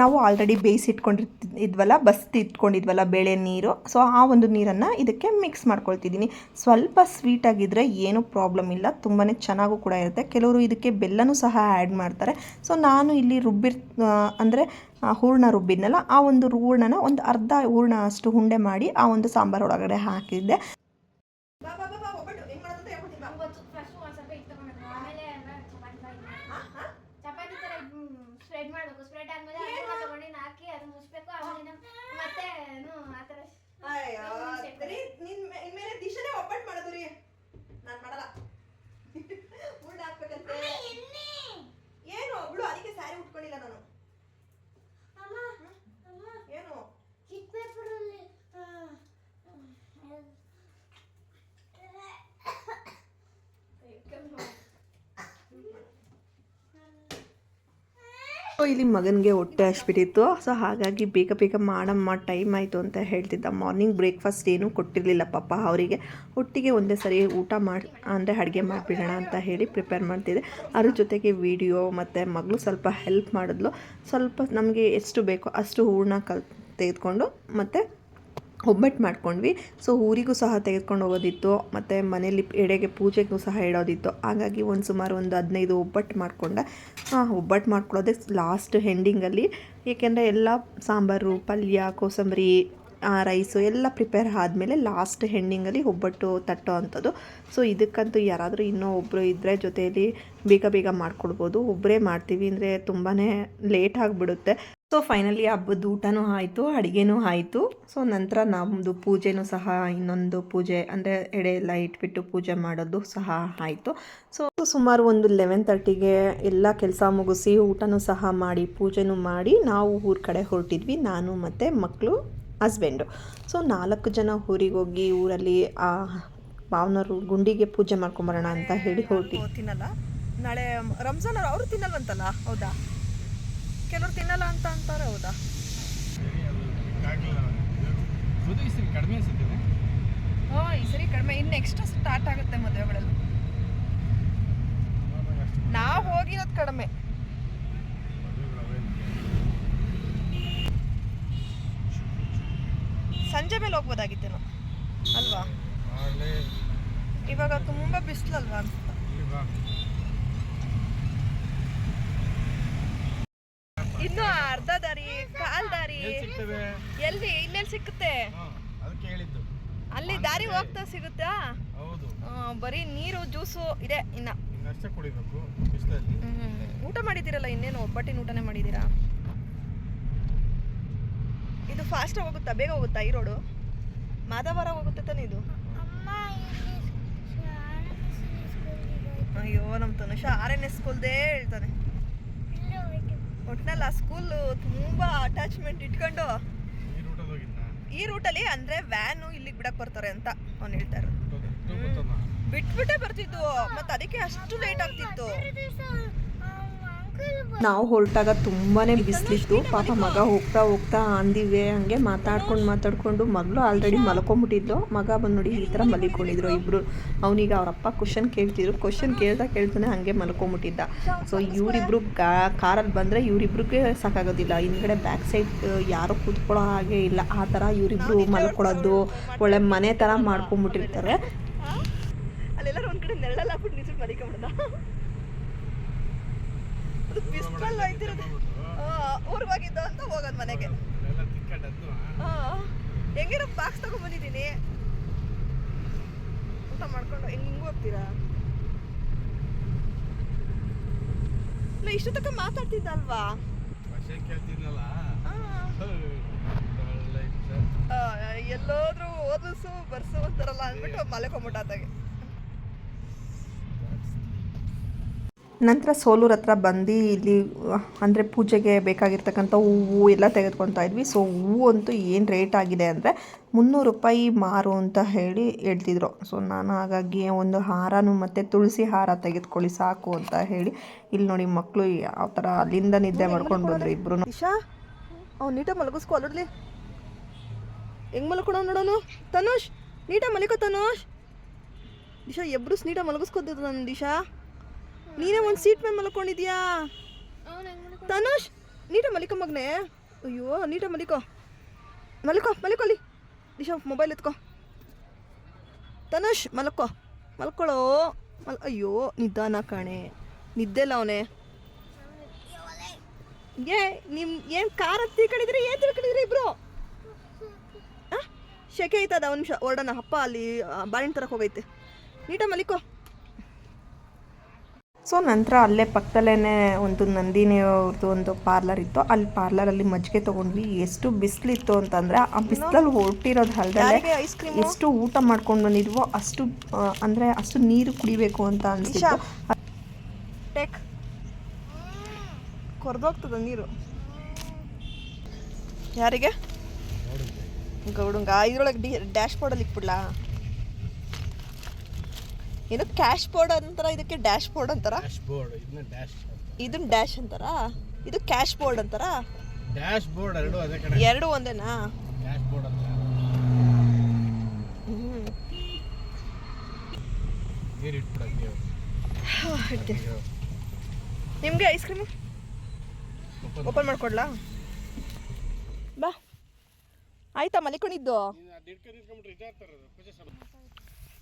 ನಾವು ಆಲ್ರೆಡಿ ಬೇಯಿಸಿಟ್ಕೊಂಡಿರ್ತಿದ್ವಲ್ಲ ಬಸ್ತಿ ಇಟ್ಕೊಂಡಿದ್ವಲ್ಲ ಬೇಳೆ ನೀರು. ಸೊ ಆ ಒಂದು ನೀರನ್ನು ಇದಕ್ಕೆ ಮಿಕ್ಸ್ ಮಾಡ್ಕೊಳ್ತಿದ್ದೀನಿ. ಸ್ವಲ್ಪ ಸ್ವೀಟಾಗಿದ್ದರೆ ಏನೂ ಪ್ರಾಬ್ಲಮ್ ಇಲ್ಲ. ತುಂಬಾ ಚೆನ್ನಾಗೂ ಕೂಡ ಇರುತ್ತೆ. ಕೆಲವರು ಇದಕ್ಕೆ ಬೆಲ್ಲನೂ ಸಹ ಆ್ಯಡ್ ಮಾಡ್ತಾರೆ. ಸೊ ನಾನು ಇಲ್ಲಿ ರುಬ್ಬಿರ್ ಅಂದರೆ ಹೂರ್ಣ ರುಬ್ಬಿದ್ನಲ್ಲ, ಆ ಒಂದು ಹೂರ್ಣನ ಒಂದು ಅರ್ಧ ಹೂರ್ಣ ಅಷ್ಟು ಉಂಡೆ ಮಾಡಿ ಆ ಒಂದು ಸಾಂಬಾರು ಒಳಗಡೆ ಹಾಕಿದ್ದೆ ಇವತ್ತು ಫಸ್ಟ್ ಒಂದು ಸ್ವಲ್ಪ ಇದು ತಗೊಂಡು ಆಮೇಲೆ ಎಲ್ಲ ಚಪಾತಿ ಮಾಡಿ ಚಪಾತಿ ತರ ಸ್ಪ್ರೆಡ್ ಮಾಡಬೇಕು. ಸ್ಪ್ರೆಡ್ ಆದ್ಮೇಲೆ ಅದನ್ನ ತಗೊಂಡು ಹಾಕಿ ಅದನ್ನ ಮುಚ್ಬೇಕು. ಆಮೇಲೆ ಮತ್ತೆ ಏನು ಆ ಥರ ಇನ್ಮೇಲೆ ದಿಶನೇ ಒಬ್ಬಟ್ಟು ಮಾಡೋದು ರೀ. ನಾನು ಮಾಡಲ್ಲ. ಹೂರ್ಣ ಹಾಕ್ಬೇಕಂತೆ. ಏನು ಒಬ್ಳು ಅದಕ್ಕೆ ಸ್ಯಾರಿ ಉಟ್ಕೊಂಡಿಲ್ಲ ನಾನು. ಸೊ ಇಲ್ಲಿ ಮಗನಿಗೆ ಹೊಟ್ಟೆ ಹಶ್ಬಿಟ್ಟಿತ್ತು ಸೊ ಹಾಗಾಗಿ ಬೇಗ ಬೇಗ ಮಾಡಮ್ಮ, ಟೈಮ್ ಆಯಿತು ಅಂತ ಹೇಳ್ತಿದ್ದ. ಮಾರ್ನಿಂಗ್ ಬ್ರೇಕ್ಫಾಸ್ಟ್ ಏನೂ ಕೊಟ್ಟಿರಲಿಲ್ಲ ಪಾಪ. ಅವರಿಗೆ ಒಟ್ಟಿಗೆ ಒಂದೇ ಸರಿ ಊಟ ಮಾಡಿ, ಅಂದರೆ ಅಡುಗೆ ಮಾಡಿಬಿಡೋಣ ಅಂತ ಹೇಳಿ ಪ್ರಿಪೇರ್ ಮಾಡ್ತಿದ್ದೆ. ಅದ್ರ ಜೊತೆಗೆ ವಿಡಿಯೋ ಮತ್ತು ಮಗಳು ಸ್ವಲ್ಪ ಹೆಲ್ಪ್ ಮಾಡಿದ್ಲು. ಸ್ವಲ್ಪ ನಮಗೆ ಎಷ್ಟು ಬೇಕೋ ಅಷ್ಟು ಹೂರ್ಣ ಕಲ್ ತೆಗೆದುಕೊಂಡು ಮತ್ತು ಒಬ್ಬಟ್ಟು ಮಾಡ್ಕೊಂಡ್ವಿ. ಸೊ ಊರಿಗೂ ಸಹ ತೆಗೆದುಕೊಂಡು ಹೋಗೋದಿತ್ತು. ಮತ್ತು ಮನೇಲಿ ಎಡೆಗೆ ಪೂಜೆಗೂ ಸಹ ಇಡೋದಿತ್ತು. ಹಾಗಾಗಿ ಒಂದು ಸುಮಾರು ಒಂದು ಹದಿನೈದು ಒಬ್ಬಟ್ಟು ಮಾಡಿಕೊಂಡೆ. ಒಬ್ಬಟ್ಟು ಮಾಡ್ಕೊಳ್ಳೋದೇ ಲಾಸ್ಟ್ ಹೆಂಡಿಂಗಲ್ಲಿ ಏಕೆಂದರೆ ಎಲ್ಲ ಸಾಂಬಾರು, ಪಲ್ಯ, ಕೋಸಂಬರಿ ರೈಸು ಎಲ್ಲ ಪ್ರಿಪೇರ್ ಆದಮೇಲೆ ಲಾಸ್ಟ್ ಹೆಂಡಿಂಗಲ್ಲಿ ಒಬ್ಬಟ್ಟು ತಟ್ಟೋ ಅಂಥದ್ದು. ಸೊ ಇದಕ್ಕಂತೂ ಯಾರಾದರೂ ಇನ್ನೂ ಒಬ್ಬರು ಇದ್ದರೆ ಜೊತೆಯಲ್ಲಿ ಬೇಗ ಬೇಗ ಮಾಡ್ಕೊಡ್ಬೋದು. ಒಬ್ಬರೇ ಮಾಡ್ತೀವಿ ಅಂದರೆ ತುಂಬಾ ಲೇಟ್ ಆಗಿಬಿಡುತ್ತೆ. ಸೊ ಫೈನಲಿ ಹಬ್ಬದ ಊಟನೂ ಆಯಿತು, ಅಡುಗೆನೂ ಆಯಿತು. ಸೊ ನಂತರ ನಮ್ಮದು ಪೂಜೆನೂ ಸಹ ಇನ್ನೊಂದು ಪೂಜೆ, ಅಂದರೆ ಎಡೆ ಎಲ್ಲ ಇಟ್ಬಿಟ್ಟು ಪೂಜೆ ಮಾಡೋದು ಸಹ ಆಯಿತು. ಸೊ ಸುಮಾರು ಒಂದು ಲೆವೆನ್ ತರ್ಟಿಗೆ ಎಲ್ಲ ಕೆಲಸ ಮುಗಿಸಿ ಊಟನೂ ಸಹ ಮಾಡಿ, ಪೂಜೆನೂ ಮಾಡಿ ನಾವು ಊರ ಕಡೆ ಹೊರಟಿದ್ವಿ, ನಾನು ಮತ್ತು ಮಕ್ಕಳು ಹಸ್ಬೆಂಡು ಸೊ ನಾಲ್ಕು ಜನ ಊರಿಗೆ ಹೋಗಿ ಊರಲ್ಲಿ, ಆ, ಭಾವನರು ಗುಂಡಿಗೆ ಪೂಜೆ ಮಾಡ್ಕೊಂಬರೋಣ ಅಂತ ಹೇಳಿ ಹೊರಟಿ. ತಿನ್ನಲ್ಲ ನಾಳೆ ರಂಜಾನ್ ಅವರು ತಿನ್ನಲ್ವಂತಲ್ಲ? ಹೌದಾ? ಕೆಲವರು ತಿನ್ನಲ್ಲ ಅಂತ ಅಂತಾರೆ ಹೌದಾ? ಕಡಿಮೆ ಅನ್ಸುತ್ತೆ ಹಾಂ ಈ ಸರಿ ಕಡಿಮೆ. ಇನ್ನು ನೆಕ್ಸ್ಟ್ ಸ್ಟಾರ್ಟ್ ಆಗುತ್ತೆ ಮದುವೆಗಳಲ್ಲಿ. ನಾವು ಹೋಗಿರೋದು ಕಡಿಮೆ. ಸಂಜೆ ಮೇಲೆ ಹೋಗ್ಬೋದಾಗಿತ್ತೇನೋ ಅಲ್ವಾ? ಇವಾಗ ತುಂಬ ಬಿಸಿಲಲ್ವಾ ಅಂತ ಇನ್ನು ಅರ್ಧ ದಾರಿ ಕಾಲ್ ದಾರಿ. ಎಲ್ಲಿ ಇನ್ನೆಲ್ಲಿ ಸಿಕ್ಕುತ್ತೆ? ಅದಕ್ಕೆ ಹೇಳಿದ್ದು. ಅಲ್ಲಿ ದಾರಿ ಹೋಗ್ತಾ ಸಿಗುತ್ತಾ? ಹೌದು. ಬರೀ ನೀರು ಜ್ಯೂಸು ಇದೆ ಇನ್ನ. ಅಷ್ಟೇ ಕುಡಿಬೇಕು ಊಟ ಮಾಡಿದಿರಲ್ಲ ಇನ್ನೇನು? ಒಬ್ಬಟ್ಟಿನ ಊಟನೇ ಮಾಡಿದ್ದೀರಾ? ಇದು ಫಾಸ್ಟ್ ಹೋಗುತ್ತಾ? ಬೇಗ ಹೋಗುತ್ತಾ ಈ ರೋಡು ಮಾದವರ ಹೋಗುತ್ತೆ ತಾನೇ ಇದು? ಅಯ್ಯೋ ನಮ್ಮ ತನುಷ ಆರ್ ಎನ್ ಎಸ್ ಸ್ಕೂಲ್ದೇ ಹೇಳ್ತಾನೆ. ಒಟ್ನಲ್ಲಿ ಆ ಸ್ಕೂಲ್ ತುಂಬಾ ಅಟ್ಯಾಚ್ಮೆಂಟ್ ಇಟ್ಕೊಂಡು ಈ ರೂಟಲ್ಲಿ ಅಂದ್ರೆ ವ್ಯಾನು ಇಲ್ಲಿಗೆ ಬಿಡಕ್ ಬರ್ತಾರೆ ಅಂತ ಅವ್ನು ಹೇಳ್ತಾ ಇರೋದು. ಬಿಟ್ಬಿಟ್ಟೆ ಬರ್ತಿದ್ದು ಮತ್ತೆ ಅದಕ್ಕೆ ಅಷ್ಟು ಲೇಟ್ ಆಗ್ತಿತ್ತು. ನಾವು ಹೊರಟಾಗ ತುಂಬಾನೇ ಬಿಸಿಲಿತ್ತು. ಪಾಪ ಮಗ ಹೋಗ್ತಾ ಹೋಗ್ತಾ ಅಂದಿವೆ ಹಂಗೆ ಮಾತಾಡ್ಕೊಂಡು ಮಾತಾಡ್ಕೊಂಡು ಮಗಳು ಆಲ್ರೆಡಿ ಮಲ್ಕೊಂಬಿಟ್ಟಿದ್ಲು ಮಗ ಬಂದು ನೋಡಿ ಈ ಥರ ಮಲಿಕೊಂಡಿದ್ರು ಇಬ್ರು. ಅವನಿಗೆ ಅವರಪ್ಪ ಕ್ವಶನ್ ಕೇಳ್ತಿದ್ರು. ಕ್ವಶನ್ ಕೇಳ್ತಾ ಕೇಳ್ತಾನೆ ಹಂಗೆ ಮಲ್ಕೊಂಬಿಟ್ಟಿದ್ದ ಸೊ ಇವರಿಬ್ರು ಕಾರಲ್ಲಿ ಬಂದರೆ ಇವರಿಬ್ರಿಗೆ ಸಾಕಾಗೋದಿಲ್ಲ. ಹಿಂದ್ಗಡೆ ಬ್ಯಾಕ್ ಸೈಡ್ ಯಾರು ಕೂತ್ಕೊಳ್ಳೋ ಹಾಗೆ ಇಲ್ಲ. ಆ ಥರ ಇವರಿಬ್ರು ಮಲ್ಕೊಳ್ಳೋದು ಒಳ್ಳೆ ಮನೆ ಥರ ಮಾಡ್ಕೊಂಬಿಟ್ಟಿರ್ತಾರೆ ಅಲ್ಲೆಲ್ಲರೂ ಕಡೆ ನೆರಳಲ್ಲ ನಿಜ ಅದು ಹೋಗಿದ್ದು ಅಂತ ಹೋಗೋದು ಮನೆಗೆ. ಹೆಂಗಿರೋ ಬಾಕ್ಸ್ ತಗೊಂಡ್ಬಂದಿದ್ದೀನಿ ಊಟ ಮಾಡ್ಕೊಂಡು ಹೆಂಗ್ ಹಿಂಗ್ ಹೋಗ್ತೀರಾ? ಇಲ್ಲ ಇಷ್ಟು ತನಕ ಮಾತಾಡ್ತಿದ್ದಲ್ವಾ? ಎಲ್ಲೋದ್ರೂ ಓದಿಸು ಬರ್ಸು ಅಂತಾರಲ್ಲ ಅಂದ್ಬಿಟ್ಟು ಮಲೆಕೊಂಬಿಟ್ಟಾತಾಗೆ ನಂತರ ಸೋಲೂರ್ ಹತ್ರ ಬಂದು ಇಲ್ಲಿ, ಅಂದರೆ ಪೂಜೆಗೆ ಬೇಕಾಗಿರ್ತಕ್ಕಂಥ ಹೂವು ಎಲ್ಲ ತೆಗೆದುಕೊಳ್ತಾ ಇದ್ವಿ. ಸೊ ಹೂವು ಅಂತೂ ಏನು ರೇಟ್ ಆಗಿದೆ ಅಂದರೆ ಮುನ್ನೂರು ರೂಪಾಯಿ ಮಾರು ಅಂತ ಹೇಳಿ ಹೇಳ್ತಿದ್ರು. ಸೊ ನಾನು ಹಾಗಾಗಿ ಒಂದು ಹಾರನು ಮತ್ತು ತುಳಸಿ ಹಾರ ತೆಗೆದುಕೊಳ್ಳಿ ಸಾಕು ಅಂತ ಹೇಳಿ ಇಲ್ಲಿ ನೋಡಿ ಮಕ್ಕಳು ಯಾವ ಥರ ಅಲ್ಲಿಂದ ನಿದ್ದೆ ಮಾಡ್ಕೊಂಡು ಬಂದರು ಇಬ್ರು. ಇಶಾ, ಅವ್ನು ನೀಟಾಗಿ ಮಲಗಿಸ್ಕೊ ಅಲ್ಲಡ್ಲಿ ಹೆಂಗೆ ಮಲ್ಕೊಳ ನೋಡೋನು? ತನುಷ್ ನೀಟಾಗಿ ಮಲಿಕೋ ತನುಷ್. ದಿಶಾ ಎಬ್ರು ಸ್ನೀಟ ಮಲಗಿಸ್ಕೊತಿದ್ರು ನನ್ನ ದಿಶಾ. ನೀನೇ ಒಂದು ಸೀಟ್ ಮೇಲೆ ಮಲ್ಕೊಂಡಿದ್ಯಾ? ತನುಷ್, ನೀಟ ಮಲಿಕೋ ಮಗನೇ. ಅಯ್ಯೋ, ನೀಟ ಮಲಿಕೋ. ಮಲಿಕೋ ಮಲಿಕೋ ಅಲ್ಲಿ. ದಿಶಾ ಮೊಬೈಲ್ ಎತ್ಕೋ. ತನುಷ್, ಮಲ್ಕೋ. ಮಲ್ಕೊಳ್ಳೋ ಮಲ್, ಅಯ್ಯೋ, ನಿಧಾನ ಕಾಣೆ. ನಿದ್ದೆಲ್ಲ ಅವನೇ. ಏ, ನಿಮ್, ಏನ್ ಕಾರ್ ಹತ್ತಿ ಕಡಿದ್ರಿ ಏನ್ ತಿಳ್ಕೊಂಡಿದ್ರಿ ಇಬ್ರು? ಶೆಕೆ ಐತದ ಒಂದು ನಿಮಿಷ. ಹೊರಡೋಣ. ಅಪ್ಪ ಅಲ್ಲಿ ಬಾಳಿನ ತರಕ್ಕೆ ಹೋಗೈತೆ. ನೀಟ ಮಲಿಕೋ. ಸೊ ನಂತರ ಅಲ್ಲೇ ಪಕ್ಕದಲ್ಲೇ ಒಂದು ನಂದಿನಿ ಅವ್ರದ್ದು ಒಂದು ಪಾರ್ಲರ್ ಇತ್ತು. ಅಲ್ಲಿ ಪಾರ್ಲರಲ್ಲಿ ಮಜ್ಜಿಗೆ ತೊಗೊಂಡ್ವಿ. ಎಷ್ಟು ಬಿಸಿಲಿತ್ತು ಅಂತಂದರೆ ಆ ಬಿಸಿಲಲ್ಲಿ ಹೊರಟಿರೋದು ಅಲ್ದಲ್ಲೇ ಎಷ್ಟು ಊಟ ಮಾಡ್ಕೊಂಡು ಬಂದಿದ್ವೋ ಅಷ್ಟು ಅಂದ್ರೆ ಅಷ್ಟು ನೀರು ಕುಡಿಬೇಕು ಅಂತ ಅನಿಸಿತ್ತು ಟೆಕ್. ಕೊರ್ದೋಗ್ತದ ನೀರು? ಯಾರಿಗೆ? ಗೌಡಂಗ. ಇದ್ರೊಳಗೆ ಡಿ ಡ್ಯಾಶ್ ಬೋರ್ಡಲ್ಲಿ ಇಕ್ಬಿಡ್ಲಾ ಏನು ಕ್ಯಾಶ್ ಬೋರ್ಡ್ ಅಂತಾರ ಇದಕ್ಕೆ ಡ್ಯಾಶ್ ಬೋರ್ಡ್ ಅಂತಾರ? ಬೋರ್ಡ್ ಇದನ್ನ ಡ್ಯಾಶ್ ಇದನ್ನ ಡ್ಯಾಶ್ ಅಂತಾರ? ಇದು ಕ್ಯಾಶ್ ಬೋರ್ಡ್ ಅಂತಾರ? ಡ್ಯಾಶ್ ಬೋರ್ಡ್ ಎರಡು ಅದೇ ಕಡೆ. ಎರಡು ಒಂದೇನಾ? ಡ್ಯಾಶ್ ಬೋರ್ಡ್ ಅಂತ. ನೀರು ಇಟ್ಬಿಡಕ್ಕೆ ನಿಮ್ಗೆ ಐಸ್ ಕ್ರೀಮ್ ಓಪನ್ ಮಾಡ್ಕೊಡ್ಲಾ? ಬಾ. ಆಯ್ತಾ ಮಲಿಕೊಂಡಿದ್ದು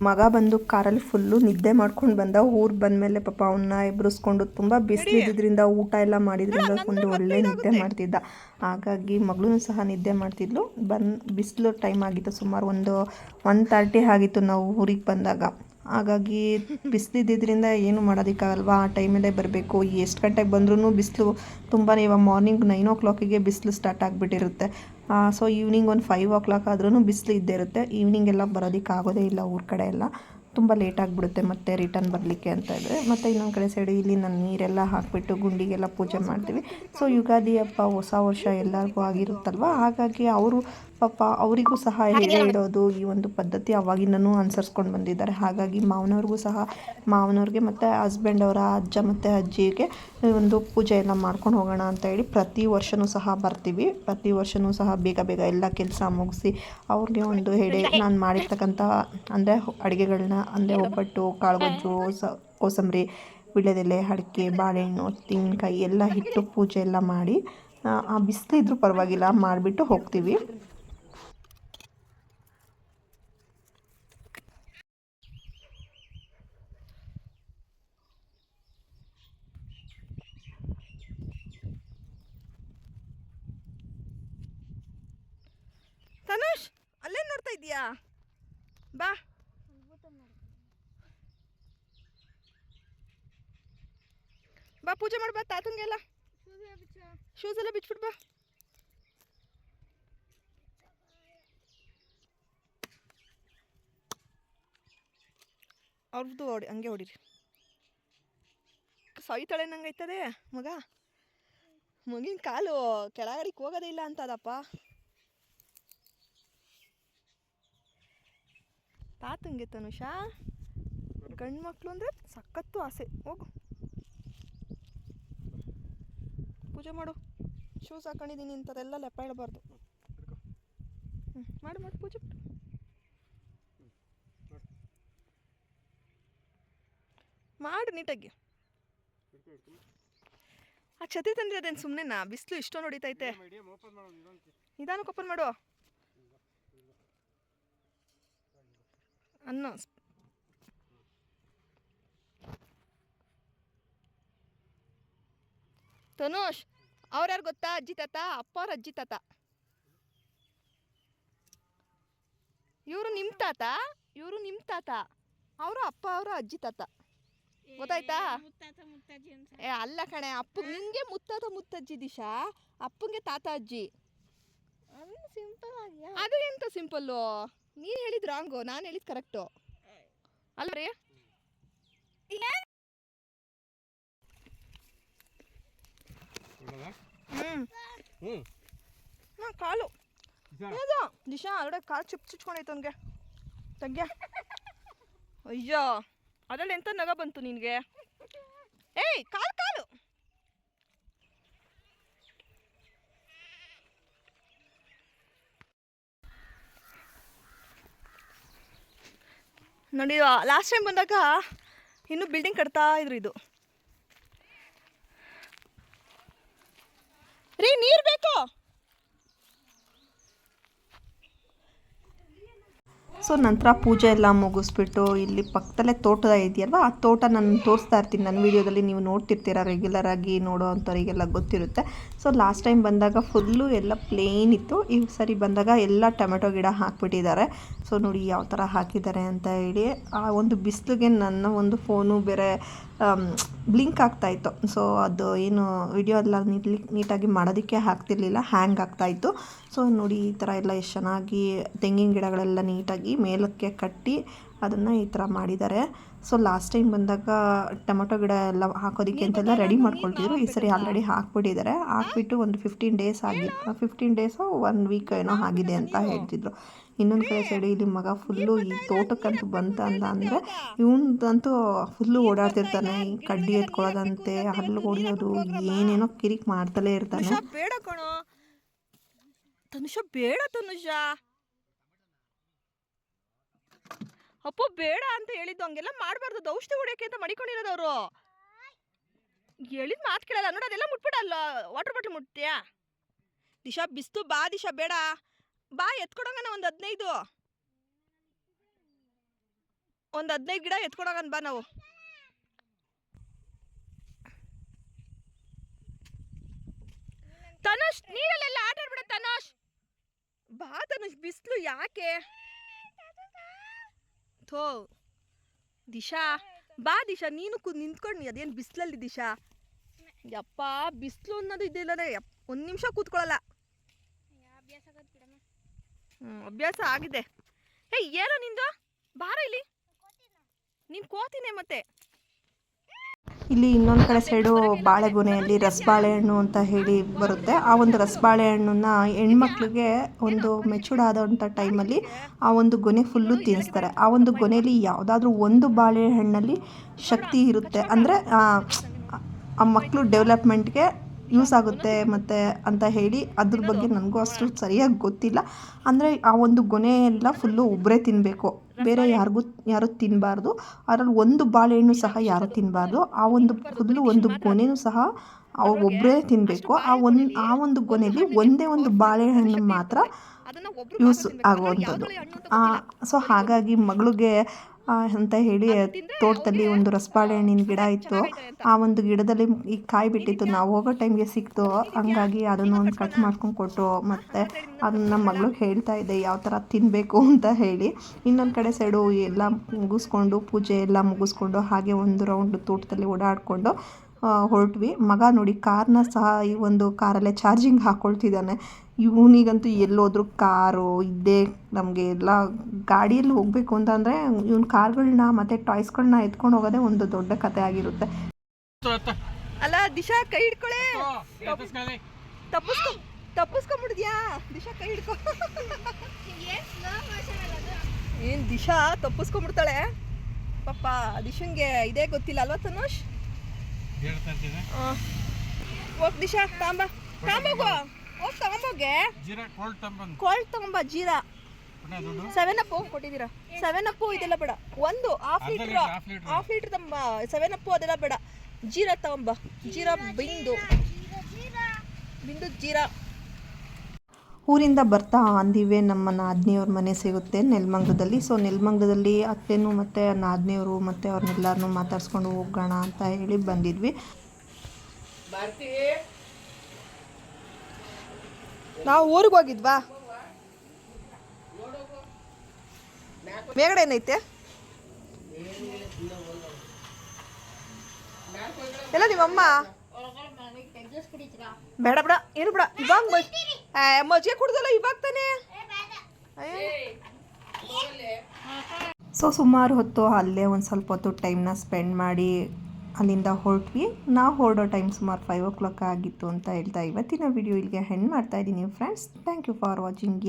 ಮಗ ಬಂದು ಕಾರಲ್ಲಿ ಫುಲ್ಲು ನಿದ್ದೆ ಮಾಡ್ಕೊಂಡು ಬಂದ ಊರು ಬಂದಮೇಲೆ ಪಾಪ ಅವನ್ನ ತುಂಬಾ ತುಂಬ ಬಿಸಿಲಿದ್ದರಿಂದ ಊಟ ಎಲ್ಲ ಮಾಡಿದ್ರಿಂದ ಒಂದು ಒಳ್ಳೆ ನಿದ್ದೆ ಮಾಡ್ತಿದ್ದ. ಹಾಗಾಗಿ ಮಗಳೂ ಸಹ ನಿದ್ದೆ ಮಾಡ್ತಿದ್ಲು. ಬಂದು ಬಿಸಿಲು ಟೈಮ್ ಆಗಿತ್ತು ಸುಮಾರು ಒಂದು ಒನ್ ತರ್ಟಿ ಆಗಿತ್ತು ನಾವು ಊರಿಗೆ ಬಂದಾಗ. ಹಾಗಾಗಿ ಬಿಸಿಲಿದ್ದಿದ್ದರಿಂದ ಏನು ಮಾಡೋದಕ್ಕಾಗಲ್ವಾ? ಆ ಟೈಮಲ್ಲೇ ಬರಬೇಕು. ಎಷ್ಟು ಗಂಟೆಗೆ ಬಂದ್ರೂ ಬಿಸಿಲು ತುಂಬಾ ಇವಾಗ ಮಾರ್ನಿಂಗ್ ನೈನ್ ಓ ಕ್ಲಾಕಿಗೆ ಬಿಸಿಲು ಸ್ಟಾರ್ಟ್ ಆಗಿಬಿಟ್ಟಿರುತ್ತೆ. ಸೊ ಈವ್ನಿಂಗ್ ಒಂದು ಫೈವ್ ಓ ಕ್ಲಾಕ್ ಆದ್ರೂ ಬಿಸಿಲು ಇದ್ದೇ ಇರುತ್ತೆ. ಈವ್ನಿಂಗ್ ಎಲ್ಲ ಬರೋದಕ್ಕಾಗೋದೇ ಇಲ್ಲ ಊರ ಕಡೆ ಎಲ್ಲ. ತುಂಬ ಲೇಟ್ ಆಗಿಬಿಡುತ್ತೆ ಮತ್ತೆ ರಿಟರ್ನ್ ಬರಲಿಕ್ಕೆ ಅಂತ ಇದ್ದರೆ ಮತ್ತು ಇನ್ನೊಂದು ಕಡೆ ಸೈಡು ಇಲ್ಲಿ ನಾನು ನೀರೆಲ್ಲ ಹಾಕಿಬಿಟ್ಟು ಗುಂಡಿಗೆಲ್ಲ ಪೂಜೆ ಮಾಡ್ತೀವಿ. ಸೊ ಯುಗಾದಿ ಹಬ್ಬ ಹೊಸ ವರ್ಷ ಎಲ್ಲರಿಗೂ ಆಗಿರುತ್ತಲ್ವ? ಹಾಗಾಗಿ ಅವರು ಪಾಪ ಅವರಿಗೂ ಸಹ ಹೇಳಿ ಇಡೋದು ಈ ಒಂದು ಪದ್ಧತಿ ಅವಾಗಿಂದನೂ ಅನುಸರಿಸ್ಕೊಂಡು ಬಂದಿದ್ದಾರೆ. ಹಾಗಾಗಿ ಮಾವನವ್ರಿಗೂ ಸಹ ಮಾವನವ್ರಿಗೆ ಮತ್ತು ಹಸ್ಬೆಂಡ್ ಅವರ ಅಜ್ಜ ಮತ್ತು ಅಜ್ಜಿಗೆ ಒಂದು ಪೂಜೆ ಎಲ್ಲ ಮಾಡ್ಕೊಂಡು ಹೋಗೋಣ ಅಂತ ಹೇಳಿ ಪ್ರತಿ ವರ್ಷವೂ ಸಹ ಬರ್ತೀವಿ. ಪ್ರತಿ ವರ್ಷವೂ ಸಹ ಬೇಗ ಬೇಗ ಎಲ್ಲ ಕೆಲಸ ಮುಗಿಸಿ ಅವ್ರಿಗೆ ಒಂದು ಎಡೆ ನಾನು ಮಾಡಿರ್ತಕ್ಕಂಥ ಅಂದರೆ ಅಡುಗೆಗಳನ್ನ ಅಂದರೆ ಒಬ್ಬಟ್ಟು ಕಾಳುಗೊಜ್ಜು ಸ ಕೋಸಂಬರಿ ವಿಳ್ಯದೆಲೆ ಅಡಿಕೆ ಬಾಳೆಹಣ್ಣು ತೆಂಗಿನಕಾಯಿ ಎಲ್ಲ ಹಿಟ್ಟು ಪೂಜೆ ಎಲ್ಲ ಮಾಡಿ ಆ, ಆ ಬಿಸಿಲಿದ್ರೂ ಪರವಾಗಿಲ್ಲ ಮಾಡಿಬಿಟ್ಟು ಹೋಗ್ತೀವಿ. ತನುಷ್ ಅಲ್ಲೇ ನೋಡ್ತಾ ಇದೀಯಾ ಬಾ. ಬಾ, ಪೂಜೆ ಮಾಡಿ, ಬಾ ತಾತಂಗೆಲ್ಲ ಶೂಸ್ ಎಲ್ಲ ಬಿಚ್ಬಿಟ್ಟು ಬಾ. ಅವ್ರದ್ದು ಹೊಡಿ ಹಂಗೆ ಹೊಡಿರಿ ಹೊಡೀರಿ ನಂಗೆ ಐತದೆ, ಮಗ. ಮಗಿನ ಕಾಲು ಕೆಳಗಡೆಗೆ ಹೋಗೋದೇ ಇಲ್ಲ ಅಂತದಪ್ಪ. ತಾತಂಗೆ ತನುಷಾ? ಗಂಡು ಮಕ್ಕಳು ಅಂದರೆ ಸಖತ್ತು ಆಸೆ. ಹೋಗು. ಪೂಜೆ ಮಾಡು. ಶೂಸ್ ಹಾಕೊಂಡಿದ್ದೀನಿ ಇಂಥದ್ದೆಲ್ಲ ಲೆಪ್ಪ ಇಡಬಾರ್ದು. ಹ್ಞೂ ಮಾಡು ಮಾಡು ಪೂಜೆ ಮಾಡು. ಮಾಡು. ನೀಟಾಗಿ. ಆ ಛತ್ರಿ ತಂದಿದೆ ಅದೇನು ಸುಮ್ಮನೆನಾ ಬಿಸಿಲು ಇಷ್ಟೊಂದು ಹೊಡಿತೈತೆ. ನಿಧಾನಕ್ಕೆ ಓಪನ್ ಮಾಡು ಅನ್ನ. ತನುಷ್ ಅವ್ರ್ಯಾರು ಗೊತ್ತಾ? ಅಜ್ಜಿ ತಾತ ಅಪ್ಪ ಅವ್ರ ಅಜ್ಜಿ ತಾತ. ಇವರು ನಿಮ್ಮ ತಾತ? ಇವರು ನಿಮ್ಮ ತಾತ? ಅವರು ಅಪ್ಪ ಅವರ ಅಜ್ಜಿ ತಾತ. ಗೊತ್ತಾಯ್ತಾ? ಏ ಅಲ್ಲ ಕಣೆ ಅಪ್ಪ ನಿಂಗೆ ಮುತ್ತಾತ ಮುತ್ತಜ್ಜಿ ದಿಶಾ? ಅಪ್ಪಂಗೆ ತಾತ ಅಜ್ಜಿ? ಅದು ಎಂತ ಸಿಂಪಲ್ಲು? ನೀನು ಹೇಳಿದ್ ರಾಂಗು ನಾನ್ ಹೇಳಿದ್ ಕರೆಕ್ಟ್ ಅಲ್ರಿ? ಹ್ಞೂ ಹಾಂ ಕಾಲು? ಏದು? ದಿಶಾ ಅಲ್ಡೆ ಕಾಲು ಚಿಪ್ ಚುಚ್ಕೊಂಡೈತೆ ಅವನಿಗೆ. ತಗ್ಯ ಅಯ್ಯೋ, ಅದ್ರಲ್ಲಿ ಎಂತ ನಗ ಬಂತು ನಿನಗೆ? ಏಯ್, ಕಾಲು ಕಾಲು ನೋಡಿ ಲಾಸ್ಟ್ ಟೈಮ್ ಬಂದಾಗ ಇನ್ನು ಬಿಲ್ಡಿಂಗ್ ಕಟ್ತಾ ಇದ್ರು ಇದು. ರೀ, ನೀರು ಬೇಕು. ಸೊ, ನಂತರ ಪೂಜೆ ಎಲ್ಲ ಮುಗಿಸ್ಬಿಟ್ಟು ಇಲ್ಲಿ ಪಕ್ಕದಲ್ಲೇ ತೋಟ ಇದೆಯಲ್ವ? ಆ ತೋಟ ನಾನು ತೋರಿಸ್ತಾ ಇರ್ತೀನಿ. ನನ್ನ ವೀಡಿಯೋದಲ್ಲಿ ನೀವು ನೋಡ್ತಿರ್ತೀರ ರೆಗ್ಯುಲರ್ ಆಗಿ ನೋಡೋ ಅಂಥವರಿಗೆಲ್ಲ ಗೊತ್ತಿರುತ್ತೆ. ಸೊ ಲಾಸ್ಟ್ ಟೈಮ್ ಬಂದಾಗ ಫುಲ್ಲು ಎಲ್ಲ ಪ್ಲೇನ್ ಇತ್ತು. ಈ ಸರಿ ಬಂದಾಗ ಎಲ್ಲ ಟೊಮೆಟೊ ಗಿಡ ಹಾಕಿಬಿಟ್ಟಿದ್ದಾರೆ. ಸೊ ನೋಡಿ ಯಾವ ಥರ ಹಾಕಿದ್ದಾರೆ ಅಂತ ಹೇಳಿ. ಆ ಒಂದು ಬಿಸಿಲಿಗೆ ನನ್ನ ಒಂದು ಫೋನು ಬೇರೆ ಬ್ಲಿಂಕ್ ಆಗ್ತಾಯಿತ್ತು ಸೊ ಅದು ಏನು ವಿಡಿಯೋ ಎಲ್ಲ ನೀಟ್ಲಿ ನೀಟಾಗಿ ಮಾಡೋದಕ್ಕೆ ಹಾಕ್ತಿರ್ಲಿಲ್ಲ ಹ್ಯಾಂಗ್ ಆಗ್ತಾಯಿತ್ತು ಸೊ ನೋಡಿ ಈ ಥರ ಎಲ್ಲ ಎಷ್ಟು ಚೆನ್ನಾಗಿ ತೆಂಗಿನ ಗಿಡಗಳೆಲ್ಲ ನೀಟಾಗಿ ಮೇಲಕ್ಕೆ ಕಟ್ಟಿ ಅದನ್ನು ಈ ಥರ ಮಾಡಿದ್ದಾರೆ. ಸೊ ಲಾಸ್ಟ್ ಟೈಮ್ ಬಂದಾಗ ಟೊಮೊಟೊ ಗಿಡ ಎಲ್ಲ ಹಾಕೋದಕ್ಕೆ ಅಂತೆಲ್ಲ ರೆಡಿ ಮಾಡ್ಕೊಳ್ತಿದ್ರು. ಈ ಸರಿ ಆಲ್ರೆಡಿ ಹಾಕ್ಬಿಟ್ಟಿದ್ದಾರೆ. ಹಾಕ್ಬಿಟ್ಟು ಒಂದು ಫಿಫ್ಟೀನ್ ಡೇಸ್ ಆಗಿತ್ತು. ಫಿಫ್ಟೀನ್ ಡೇಸು ಒನ್ ವೀಕ್ ಏನೋ ಆಗಿದೆ ಅಂತ ಹೇಳ್ತಿದ್ರು. ಇನ್ನೊಂದು ಕಡೆ ಸೈಡು ಇಲ್ಲಿ ಮಗ ಫುಲ್ಲು ಈ ತೋಟಕ್ಕಂತೂ ಬಂತ ಅಂತ ಅಂದರೆ ಇವನದಂತೂ ಫುಲ್ಲು ಓಡಾಡ್ತಿರ್ತಾನೆ. ಈ ಕಡ್ಡಿ ಎತ್ಕೊಳ್ಳೋದಂತೆ ಹಲ್ಲು ಹೊಡಿಯೋದು ಏನೇನೋ ಕಿರಿಕ್ ಮಾಡ್ತಲೇ ಇರ್ತಾನೆ. ಬೇಡ ತನುಷ ಬೇಡ ತನುಷ ಅಪ್ಪ, ಬೇಡ ಅಂತ ಹೇಳಿದ್ದು ಹಂಗೆಲ್ಲ ಮಾಡಬಾರ್ದು. ಔಷಧಿ ಹೊಡಿಯೋಕೆ ಅಂತ ಮಡಿಕೊಂಡಿರೋದು ಅವರು ಹೇಳಿದ ಮಾತು ಕೇಳಲ್ಲ. ನೋಡಿ, ಅದೆಲ್ಲ ಮುಟ್ಬಿಡಲ್ಲ. ವಾಟರ್ ಬಾಟ್ಲ್ ಮುಟ್ತೀಯಾ? ದಿಶಾ, ಬಿಸ್ತು. ಬಾ ದಿಶಾ, ಬೇಡ. ಬಾ, ಎತ್ಕೊಡೋಗನ ಒಂದು ಹದಿನೈದು. ಒಂದು ಹದಿನೈದು ಗಿಡ ಎತ್ಕೊಡೋಗನ್ ಬಾ ನಾವು. ತನುಷ್, ನೀರಲ್ಲೆಲ್ಲ ಆಟ ಆಡ್ಬಿಡ ತನುಷ್. ಬಾ ತನುಷ್, ಬಿಸಿಲು ಯಾಕೆ? ಥೋ. ದಿಶಾ, ಬಾ ದಿಶಾ, ನೀನು ಕು ನಿಂತ್ಕೊಂಡು ಅದೇನು ಬಿಸಿಲಲ್ಲಿ ದಿಶಾ? ಯಪ್ಪ, ಬಿಸಿಲು ಅನ್ನೋದು ಇದಿಲ್ಲದೆ ಇಲ್ಲ ಒಂದು ನಿಮಿಷ ಕೂತ್ಕೊಳ್ಳಲ್ಲ ಹ್ಞೂ ಅಭ್ಯಾಸ ಆಗಿದೆ. ಏಯ್ ಏನೋ ನಿಂದು? ಬಾರ ಇಲ್ಲಿ. ನೀನು ಕೋತಿನೇ ಮತ್ತೆ. ಇಲ್ಲಿ ಇನ್ನೊಂದು ಕಡೆ ಸೈಡು ಬಾಳೆಗೊನೆಯಲ್ಲಿ ರಸಬಾಳೆಹಣ್ಣು ಅಂತ ಹೇಳಿ ಬರುತ್ತೆ. ಆ ಒಂದು ರಸಬಾಳೆಹಣ್ಣನ್ನ ಹೆಣ್ಮಕ್ಳಿಗೆ ಒಂದು ಮೆಚೂರ್ಡ್ ಆದಂಥ ಟೈಮಲ್ಲಿ ಆ ಒಂದು ಗೊನೆ ಫುಲ್ಲು ತಿನ್ನಿಸ್ತಾರೆ ಆ ಒಂದು ಗೊನೆಯಲ್ಲಿ ಯಾವುದಾದ್ರೂ ಒಂದು ಬಾಳೆಹಣ್ಣಲ್ಲಿ ಶಕ್ತಿ ಇರುತ್ತೆ. ಅಂದರೆ ಆ ಮಕ್ಕಳು ಡೆವಲಪ್ಮೆಂಟ್ಗೆ ಯೂಸ್ ಆಗುತ್ತೆ ಮತ್ತು ಅಂತ ಹೇಳಿ ಅದ್ರ ಬಗ್ಗೆ ನನಗೂ ಅಷ್ಟು ಸರಿಯಾಗಿ ಗೊತ್ತಿಲ್ಲ. ಅಂದರೆ ಆ ಒಂದು ಗೊನೆ ಎಲ್ಲ ಫುಲ್ಲು ಒಬ್ಬರೇ ತಿನ್ನಬೇಕು ಬೇರೆ ಯಾರಿಗೂ, ಯಾರು ತಿನ್ನಬಾರ್ದು ಅದರಲ್ಲಿ ಒಂದು ಬಾಳೆಹಣ್ಣು ಸಹ ಯಾರು ತಿನ್ನಬಾರ್ದು ಆ ಒಂದು ಫುಲ್ಲು ಒಂದು ಗೊನೆನೂ ಸಹ ಒಬ್ಬರೇ ತಿನ್ನಬೇಕು ಆ ಒಂದು ಆ ಒಂದು ಗೊನೆಯಲ್ಲಿ ಒಂದೇ ಒಂದು ಬಾಳೆಹಣ್ಣು ಮಾತ್ರ ಯೂಸ್ ಆಗುವಂಥದ್ದು. ಸೊ ಹಾಗಾಗಿ ಮಗಳಿಗೆ ಅಂತ ಹೇಳಿ ತೋಟದಲ್ಲಿ ಒಂದು ರಸಬಾಳೆ ಹಣ್ಣಿನ ಗಿಡ ಇತ್ತು. ಆ ಒಂದು ಗಿಡದಲ್ಲಿ ಈ ಕಾಯಿ ಬಿಟ್ಟಿತ್ತು. ನಾವು ಹೋಗೋ ಟೈಮ್ಗೆ ಸಿಕ್ತು. ಹಂಗಾಗಿ ಅದನ್ನು ಒಂದು ಕಟ್ ಮಾಡ್ಕೊಂಡು ಕೊಟ್ಟು ಮತ್ತು ಅದನ್ನ ನಮ್ಮ ಮಗಳಿಗೆ ಹೇಳ್ತಾ ಇದ್ದೆ ಯಾವ ಥರ ತಿನ್ನಬೇಕು ಅಂತ ಹೇಳಿ. ಇನ್ನೊಂದು ಕಡೆ ಸೈಡು ಎಲ್ಲ ಮುಗಿಸ್ಕೊಂಡು ಪೂಜೆ ಎಲ್ಲ ಮುಗಿಸ್ಕೊಂಡು ಹಾಗೆ ಒಂದು ರೌಂಡ್ ತೋಟದಲ್ಲಿ ಓಡಾಡಿಕೊಂಡು ಹೊರಟ್ವಿ. ಮಗ ನೋಡಿ ಕಾರ್ನ ಸಹ ಈ ಒಂದು ಕಾರಲ್ಲೇ ಚಾರ್ಜಿಂಗ್ ಹಾಕ್ಕೊಳ್ತಿದ್ದಾನೆ ಇವನಿಗಂತೂ ಎಲ್ಲೋದ್ರೂ ಕಾರು ಇದ್ದೇ ನಮಗೆ ಎಲ್ಲ ಗಾಡಿಯಲ್ಲಿ ಹೋಗಬೇಕು ಅಂತಂದರೆ ಇವನ್ ಕಾರ್ಗಳನ್ನ ಮತ್ತು ಟಾಯ್ಸ್ಗಳನ್ನ ಎತ್ಕೊಂಡು ಹೋಗೋದೇ ಒಂದು ದೊಡ್ಡ ಕತೆ ಆಗಿರುತ್ತೆ. ಅಲ್ಲ ದಿಶಾ ಕೈ ಹಿಡ್ಕೊಳೆ. ತಪ್ಪಿಸ್ಕೊ ತಪ್ಪಿಸ್ಕೊಂಬಿಡಿದ್ಯಾ? ದಿಶಾ ಕೈ ಹಿಡ್ಕೊ. ಏನು ದಿಶಾ ತಪ್ಪಿಸ್ಕೊಂಬಿಡ್ತಾಳೆ? ಪಾಪ ದಿಶಂಗೆ ಇದೇ ಗೊತ್ತಿಲ್ಲ ಅಲ್ವಾ ತನುಷ್? ಹೋಗ್ ದಿಶಾ ತಾಂಬ. ತಾಂಬೋಗು. ಹೋಗ್ ತಗೊಂಬೋಗೆ ಜೀರಾ ಕೋಲ್ಡ್ ತಗೊಂಬ ಜೀರಾ. ಸೆವೆನ್ ಅಪ್ ಕೊಟ್ಟಿದ್ದೀರಾ? ಸೆವೆನ್ ಅಪ್ ಇದೆಲ್ಲ ಬೇಡ. ಒಂದು ಹಾಫ್ ಲೀಟರ್. ಹಾಫ್ ಲೀಟ್ರ್ ತಗೊಂಬ ಸೆವೆನ್ ಅಪ್ ಅದೆಲ್ಲ ಬೇಡ. ಜೀರಾ ತಗೊಂಬ ಜೀರಾ ಬಿಂದು. ಬಿಂದು ಜೀರಾ. ಊರಿಂದ ಬರ್ತಾ ಅಂದಿವೆ, ನಮ್ಮ ನಾದಿನಿಯವ್ರ ಮನೆ ಸಿಗುತ್ತೆ ನೆಲಮಂಗ್ಲದಲ್ಲಿ ಸೊ ನೆಲಮಂಗ್ಲದಲ್ಲಿ ಅತ್ತೆನೂ ಮತ್ತು ನಾದಿನಿಯವರು ಮತ್ತು ಅವ್ರನ್ನೆಲ್ಲರನ್ನೂ ಮಾತಾಡ್ಸ್ಕೊಂಡು ಹೋಗೋಣ ಅಂತ ಹೇಳಿ ಬಂದಿದ್ವಿ. ನಾವು ಊರಿಗೆ ಹೋಗಿದ್ವಾ? ಮೇಗಡೆ ಏನೈತೆ? ಎಲ್ಲ ನಿಮ್ಮಮ್ಮ? ಬೇಡ ಬೇಡ, ಏನು ಬೇಡ, ಇವಾಗ ಮಜೆ ಕುಡ್ದಲ್ಲ, ಇವಾಗ ತಾನೇ? ಸೊ, ಸುಮಾರು ಹೊತ್ತು ಅಲ್ಲೇ ಒಂದು ಸ್ವಲ್ಪ ಹೊತ್ತು ಟೈಮ್ನ ಸ್ಪೆಂಡ್ ಮಾಡಿ ಅಲ್ಲಿಂದ ಹೊರಟ್ವಿ. ನಾವು ಹೊರಡೋ ಟೈಮ್ ಸುಮಾರು ಫೈವ್ ಓ ಕ್ಲಾಕ್ ಆಗಿತ್ತು ಅಂತ ಹೇಳ್ತಾ ಇವತ್ತಿನ ವಿಡಿಯೋ ಇಲ್ಲಿಗೆ ಹೆಣ್ಣು ಮಾಡ್ತಾ ಇದ್ದೀನಿ friends thank you for watching